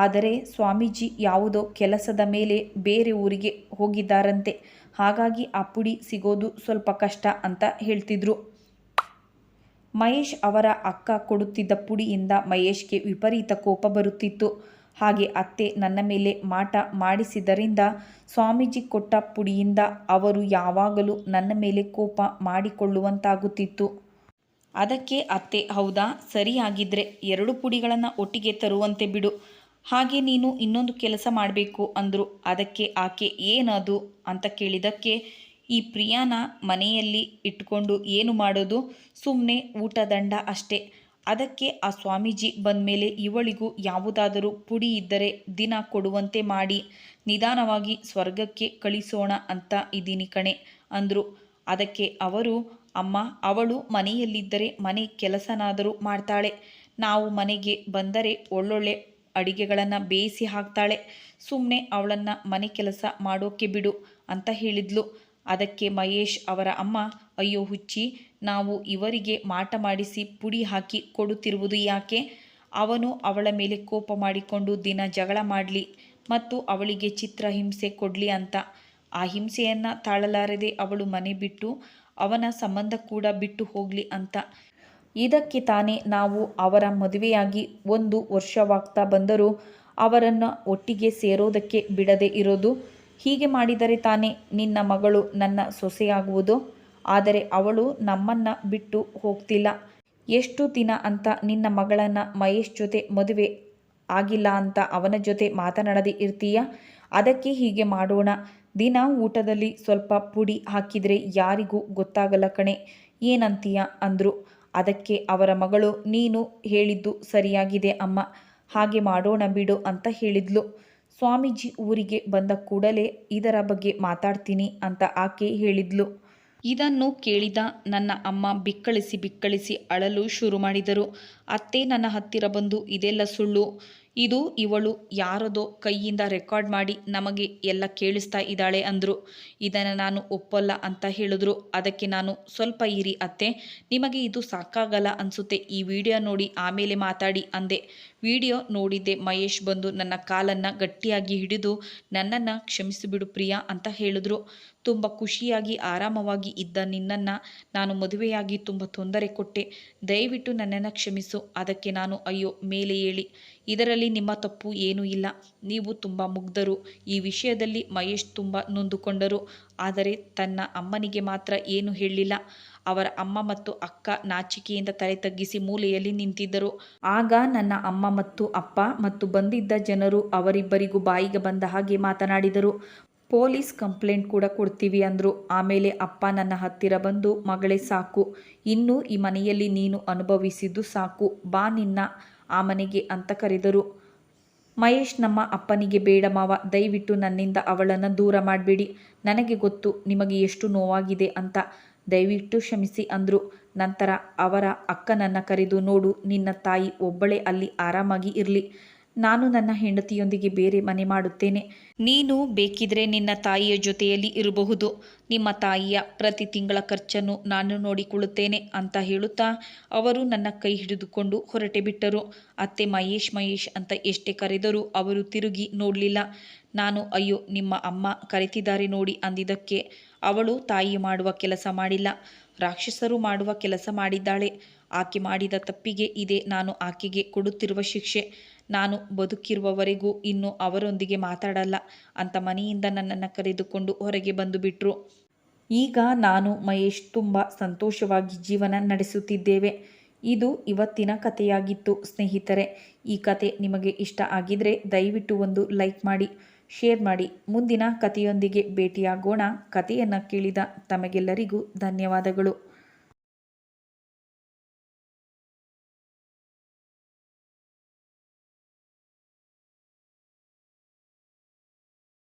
A: ಆದರೆ ಸ್ವಾಮೀಜಿ ಯಾವುದೋ ಕೆಲಸದ ಮೇಲೆ ಬೇರೆ ಊರಿಗೆ ಹೋಗಿದ್ದಾರಂತೆ. ಹಾಗಾಗಿ ಆ ಪುಡಿ ಸಿಗೋದು ಸ್ವಲ್ಪ ಕಷ್ಟ, ಅಂತ ಹೇಳ್ತಿದ್ರು. ಮಹೇಶ್ ಅವರ ಅಕ್ಕ ಕೊಡುತ್ತಿದ್ದ ಪುಡಿಯಿಂದ ಮಹೇಶ್ಗೆ ವಿಪರೀತ ಕೋಪ ಬರುತ್ತಿತ್ತು. ಹಾಗೆ ಅತ್ತೆ ನನ್ನ ಮೇಲೆ ಮಾಟ ಮಾಡಿಸಿದ್ದರಿಂದ ಸ್ವಾಮೀಜಿ ಕೊಟ್ಟ ಪುಡಿಯಿಂದ ಅವರು ಯಾವಾಗಲೂ ನನ್ನ ಮೇಲೆ ಕೋಪ ಮಾಡಿಕೊಳ್ಳುವಂತಾಗುತ್ತಿತ್ತು. ಅದಕ್ಕೆ ಅತ್ತೆ, ಹೌದಾ? ಸರಿಯಾಗಿದ್ರೆ ಎರಡು ಪುಡಿಗಳನ್ನು ಒಟ್ಟಿಗೆ ತರುವಂತೆ ಬಿಡು. ಹಾಗೆ ನೀನು ಇನ್ನೊಂದು ಕೆಲಸ ಮಾಡಬೇಕು ಅಂದರು. ಅದಕ್ಕೆ ಆಕೆ ಏನದು ಅಂತ ಕೇಳಿದಕ್ಕೆ ಈ ಪ್ರಿಯಾನ ಮನೆಯಲ್ಲಿ ಇಟ್ಕೊಂಡು ಏನು ಮಾಡೋದು? ಸುಮ್ಮನೆ ಊಟ ದಂಡ ಅಷ್ಟೇ. ಅದಕ್ಕೆ ಆ ಸ್ವಾಮೀಜಿ ಬಂದಮೇಲೆ ಇವಳಿಗೂ ಯಾವುದಾದರೂ ಪುಡಿ ಇದ್ದರೆ ದಿನ ಕೊಡುವಂತೆ ಮಾಡಿ. ನಿಧಾನವಾಗಿ ಸ್ವರ್ಗಕ್ಕೆ ಕಳಿಸೋಣ ಅಂತ ಇದ್ದೀನಿ ಕಣೆ, ಅಂದರು. ಅದಕ್ಕೆ ಅವರು, ಅಮ್ಮ, ಅವಳು ಮನೆಯಲ್ಲಿದ್ದರೆ ಮನೆ ಕೆಲಸನಾದರೂ ಮಾಡ್ತಾಳೆ. ನಾವು ಮನೆಗೆ ಬಂದರೆ ಒಳ್ಳೊಳ್ಳೆ ಅಡಿಗೆಗಳನ್ನು ಬೇಯಿಸಿ ಹಾಕ್ತಾಳೆ. ಸುಮ್ಮನೆ ಅವಳನ್ನು ಮನೆ ಕೆಲಸ ಮಾಡೋಕ್ಕೆ ಬಿಡು ಅಂತ ಹೇಳಿದ್ಲು. ಅದಕ್ಕೆ ಮಹೇಶ್ ಅವರ ಅಮ್ಮ, ಅಯ್ಯೋ ಹುಚ್ಚಿ, ನಾವು ಇವರಿಗೆ ಮಾಟ ಮಾಡಿಸಿ ಪುಡಿ ಹಾಕಿ ಕೊಡುತ್ತಿರುವುದು ಯಾಕೆ? ಅವನು ಅವಳ ಮೇಲೆ ಕೋಪ ಮಾಡಿಕೊಂಡು ದಿನ ಜಗಳ ಮಾಡಲಿ ಮತ್ತು ಅವಳಿಗೆ ಚಿತ್ರ ಹಿಂಸೆ ಕೊಡಲಿ ಅಂತ. ಆ ಹಿಂಸೆಯನ್ನು ತಾಳಲಾರದೆ ಅವಳು ಮನೆ ಬಿಟ್ಟು ಅವನ ಸಂಬಂಧ ಕೂಡ ಬಿಟ್ಟು ಹೋಗಲಿ ಅಂತ. ಇದಕ್ಕೆ ತಾನೇ ನಾವು ಅವರ ಮದುವೆಯಾಗಿ ಒಂದು ವರ್ಷವಾಗ್ತಾ ಬಂದರೂ ಅವರನ್ನು ಒಟ್ಟಿಗೆ ಸೇರೋದಕ್ಕೆ ಬಿಡದೆ ಇರೋದು. ಹೀಗೆ ಮಾಡಿದರೆ ತಾನೇ ನಿನ್ನ ಮಗಳು ನನ್ನ ಸೊಸೆಯಾಗುವುದು. ಆದರೆ ಅವಳು ನಮ್ಮನ್ನು ಬಿಟ್ಟು ಹೋಗ್ತಿಲ್ಲ. ಎಷ್ಟು ದಿನ ಅಂತ ನಿನ್ನ ಮಗಳನ್ನು ಮಹೇಶ್ ಜೊತೆ ಮದುವೆ ಆಗಿಲ್ಲ ಅಂತ ಅವನ ಜೊತೆ ಮಾತನಾಡದೆ ಇರ್ತೀಯ? ಅದಕ್ಕೆ ಹೀಗೆ ಮಾಡೋಣ. ದಿನ ಊಟದಲ್ಲಿ ಸ್ವಲ್ಪ ಪುಡಿ ಹಾಕಿದರೆ ಯಾರಿಗೂ ಗೊತ್ತಾಗಲ್ಲ ಕಣೆ. ಏನಂತೀಯ ಅಂದರು. ಅದಕ್ಕೆ ಅವರ ಮಗಳು, ನೀನು ಹೇಳಿದ್ದು ಸರಿಯಾಗಿದೆ ಅಮ್ಮ. ಹಾಗೆ ಮಾಡೋಣ ಬಿಡು ಅಂತ ಹೇಳಿದ್ಲು. ಸ್ವಾಮೀಜಿ ಊರಿಗೆ ಬಂದ ಕೂಡಲೇ ಇದರ ಬಗ್ಗೆ ಮಾತಾಡ್ತೀನಿ ಅಂತ ಆಕೆ ಹೇಳಿದ್ಲು. ಇದನ್ನು ಕೇಳಿದ ನನ್ನ ಅಮ್ಮ ಬಿಕ್ಕಳಿಸಿ ಬಿಕ್ಕಳಿಸಿ ಅಳಲು ಶುರು ಮಾಡಿದರು. ಅತ್ತೆ ನನ್ನ ಹತ್ತಿರ ಬಂದು ಇದೆಲ್ಲ ಸುಳ್ಳು. ಇದು ಇವಳು ಯಾರದೋ ಕೈಯಿಂದ ರೆಕಾರ್ಡ್ ಮಾಡಿ ನಮಗೆ ಎಲ್ಲ ಕೇಳಿಸ್ತಾ ಇದ್ದಾಳೆ ಅಂದರು. ಇದನ್ನು ನಾನು ಒಪ್ಪಲ್ಲ ಅಂತ ಹೇಳಿದ್ರು. ಅದಕ್ಕೆ ನಾನು, ಸ್ವಲ್ಪ ಇರಿ ಅತ್ತೆ, ನಿಮಗೆ ಇದು ಸಾಕಾಗಲ್ಲ ಅನಿಸುತ್ತೆ. ಈ ವಿಡಿಯೋ ನೋಡಿ ಆಮೇಲೆ ಮಾತಾಡಿ ಅಂದೆ. ವಿಡಿಯೋ ನೋಡಿದ್ದೆ ಮಹೇಶ್ ಬಂದು ನನ್ನ ಕಾಲನ್ನು ಗಟ್ಟಿಯಾಗಿ ಹಿಡಿದು, ನನ್ನನ್ನು ಕ್ಷಮಿಸಿಬಿಡು ಪ್ರಿಯಾ ಅಂತ ಹೇಳಿದ್ರು. ತುಂಬ ಖುಷಿಯಾಗಿ, ಆರಾಮವಾಗಿ ಇದ್ದ ನಿನ್ನನ್ನು ನಾನು ಮದುವೆಯಾಗಿ ತುಂಬ ತೊಂದರೆ ಕೊಟ್ಟೆ. ದಯವಿಟ್ಟು ನನ್ನನ್ನು ಕ್ಷಮಿಸು. ಅದಕ್ಕೆ ನಾನು, ಅಯ್ಯೋ, ಮೇಲೆ ಹೇಳಿ ಇದರಲ್ಲಿ ನಿಮ್ಮ ತಪ್ಪು ಏನೂ ಇಲ್ಲ. ನೀವು ತುಂಬ ಮುಗ್ಧರು. ಈ ವಿಷಯದಲ್ಲಿ ಮಹೇಶ್ ತುಂಬ ನೊಂದುಕೊಂಡರು. ಆದರೆ ತನ್ನ ಅಮ್ಮನಿಗೆ ಮಾತ್ರ ಏನು ಹೇಳಲಿಲ್ಲ ಅವರ ಅಮ್ಮ ಮತ್ತು ಅಕ್ಕ ನಾಚಿಕೆಯಿಂದ ತಲೆ ತಗ್ಗಿಸಿ ಮೂಲೆಯಲ್ಲಿ ನಿಂತಿದ್ದರು. ಆಗ ನನ್ನ ಅಮ್ಮ ಮತ್ತು ಅಪ್ಪ ಮತ್ತು ಬಂದಿದ್ದ ಜನರು ಅವರಿಬ್ಬರಿಗೂ ಬಾಯಿಗೆ ಬಂದ ಹಾಗೆ ಮಾತನಾಡಿದರು. ಪೊಲೀಸ್ ಕಂಪ್ಲೇಂಟ್ ಕೂಡ ಕೊಡ್ತೀವಿ ಅಂದರು. ಆಮೇಲೆ ಅಪ್ಪ ನನ್ನ ಹತ್ತಿರ ಬಂದು, ಮಗಳೇ ಸಾಕು. ಇನ್ನು ಈ ಮನೆಯಲ್ಲಿ ನೀನು ಅನುಭವಿಸಿದ್ದು ಸಾಕು. ಬಾ ನಿನ್ನ ಆ ಮನೆಗೆ ಅಂತ ಕರೆದರು. ಮಹೇಶ್, ನಮ್ಮ ಅಪ್ಪನಿಗೆ ಬೇಡ ಮಾವ. ದಯವಿಟ್ಟು ನನ್ನಿಂದ ಅವಳನ್ನು ದೂರ ಮಾಡಬೇಡಿ. ನನಗೆ ಗೊತ್ತು ನಿಮಗೆ ಎಷ್ಟು ನೋವಾಗಿದೆ ಅಂತ. ದಯವಿಟ್ಟು ಕ್ಷಮಿಸಿ ಅಂದರು. ನಂತರ ಅವರ ಅಕ್ಕನನ್ನು ಕರೆದು, ನೋಡು, ನಿನ್ನ ತಾಯಿ ಒಬ್ಬಳೇ ಅಲ್ಲಿ ಆರಾಮಾಗಿ ಇರಲಿ. ನಾನು ನನ್ನ ಹೆಂಡತಿಯೊಂದಿಗೆ ಬೇರೆ ಮನೆ ಮಾಡುತ್ತೇನೆ. ನೀನು ಬೇಕಿದ್ರೆ ನಿನ್ನ ತಾಯಿಯ ಜೊತೆಯಲ್ಲಿ ಇರಬಹುದು. ನಿಮ್ಮ ತಾಯಿಯ ಪ್ರತಿ ತಿಂಗಳ ಖರ್ಚನ್ನು ನಾನು ನೋಡಿಕೊಳ್ಳುತ್ತೇನೆ ಅಂತ ಹೇಳುತ್ತಾ ಅವರು ನನ್ನ ಕೈ ಹಿಡಿದುಕೊಂಡು ಹೊರಟೆ ಬಿಟ್ಟರು. ಅತ್ತೆ ಮಹೇಶ್ ಮಹೇಶ್ ಅಂತ ಎಷ್ಟೇ ಕರೆದರೂ ಅವರು ತಿರುಗಿ ನೋಡಲಿಲ್ಲ. ನಾನು, ಅಯ್ಯೋ, ನಿಮ್ಮ ಅಮ್ಮ ಕರೆತಿದ್ದಾರೆ ನೋಡಿ ಅಂದಿದ್ದಕ್ಕೆ ಅವಳು ತಾಯಿ ಮಾಡುವ ಕೆಲಸ ಮಾಡಿಲ್ಲ. ರಾಕ್ಷಸರು ಮಾಡುವ ಕೆಲಸ ಮಾಡಿದ್ದಾಳೆ. ಆಕೆ ಮಾಡಿದ ತಪ್ಪಿಗೆ ಇದೆ ನಾನು ಆಕೆಗೆ ಕೊಡುತ್ತಿರುವ ಶಿಕ್ಷೆ. ನಾನು ಬದುಕಿರುವವರೆಗೂ ಇನ್ನು ಅವರೊಂದಿಗೆ ಮಾತಾಡಲ್ಲ. ಅಂತ ಮನೆಯಿಂದ ನನ್ನನ್ನು ಕರೆದುಕೊಂಡು ಹೊರಗೆ ಬಂದು ಬಿಟ್ರು ಈಗ ನಾನು ಮಹೇಶ್ ತುಂಬ ಸಂತೋಷವಾಗಿ ಜೀವನ ನಡೆಸುತ್ತಿದ್ದೇವೆ. ಇದು ಇವತ್ತಿನ ಕಥೆಯಾಗಿತ್ತು, ಸ್ನೇಹಿತರೆ. ಈ ಕತೆ ನಿಮಗೆ ಇಷ್ಟ ಆಗಿದ್ರೆ ದಯವಿಟ್ಟು ಒಂದು ಲೈಕ್ ಮಾಡಿ. ಶೇರ್ ಮಾಡಿ ಮುಂದಿನ ಕಥೆಯೊಂದಿಗೆ ಭೇಟಿಯಾಗೋಣ. ಕಥೆಯನ್ನು ಕೇಳಿದ ತಮಗೆಲ್ಲರಿಗೂ ಧನ್ಯವಾದಗಳು.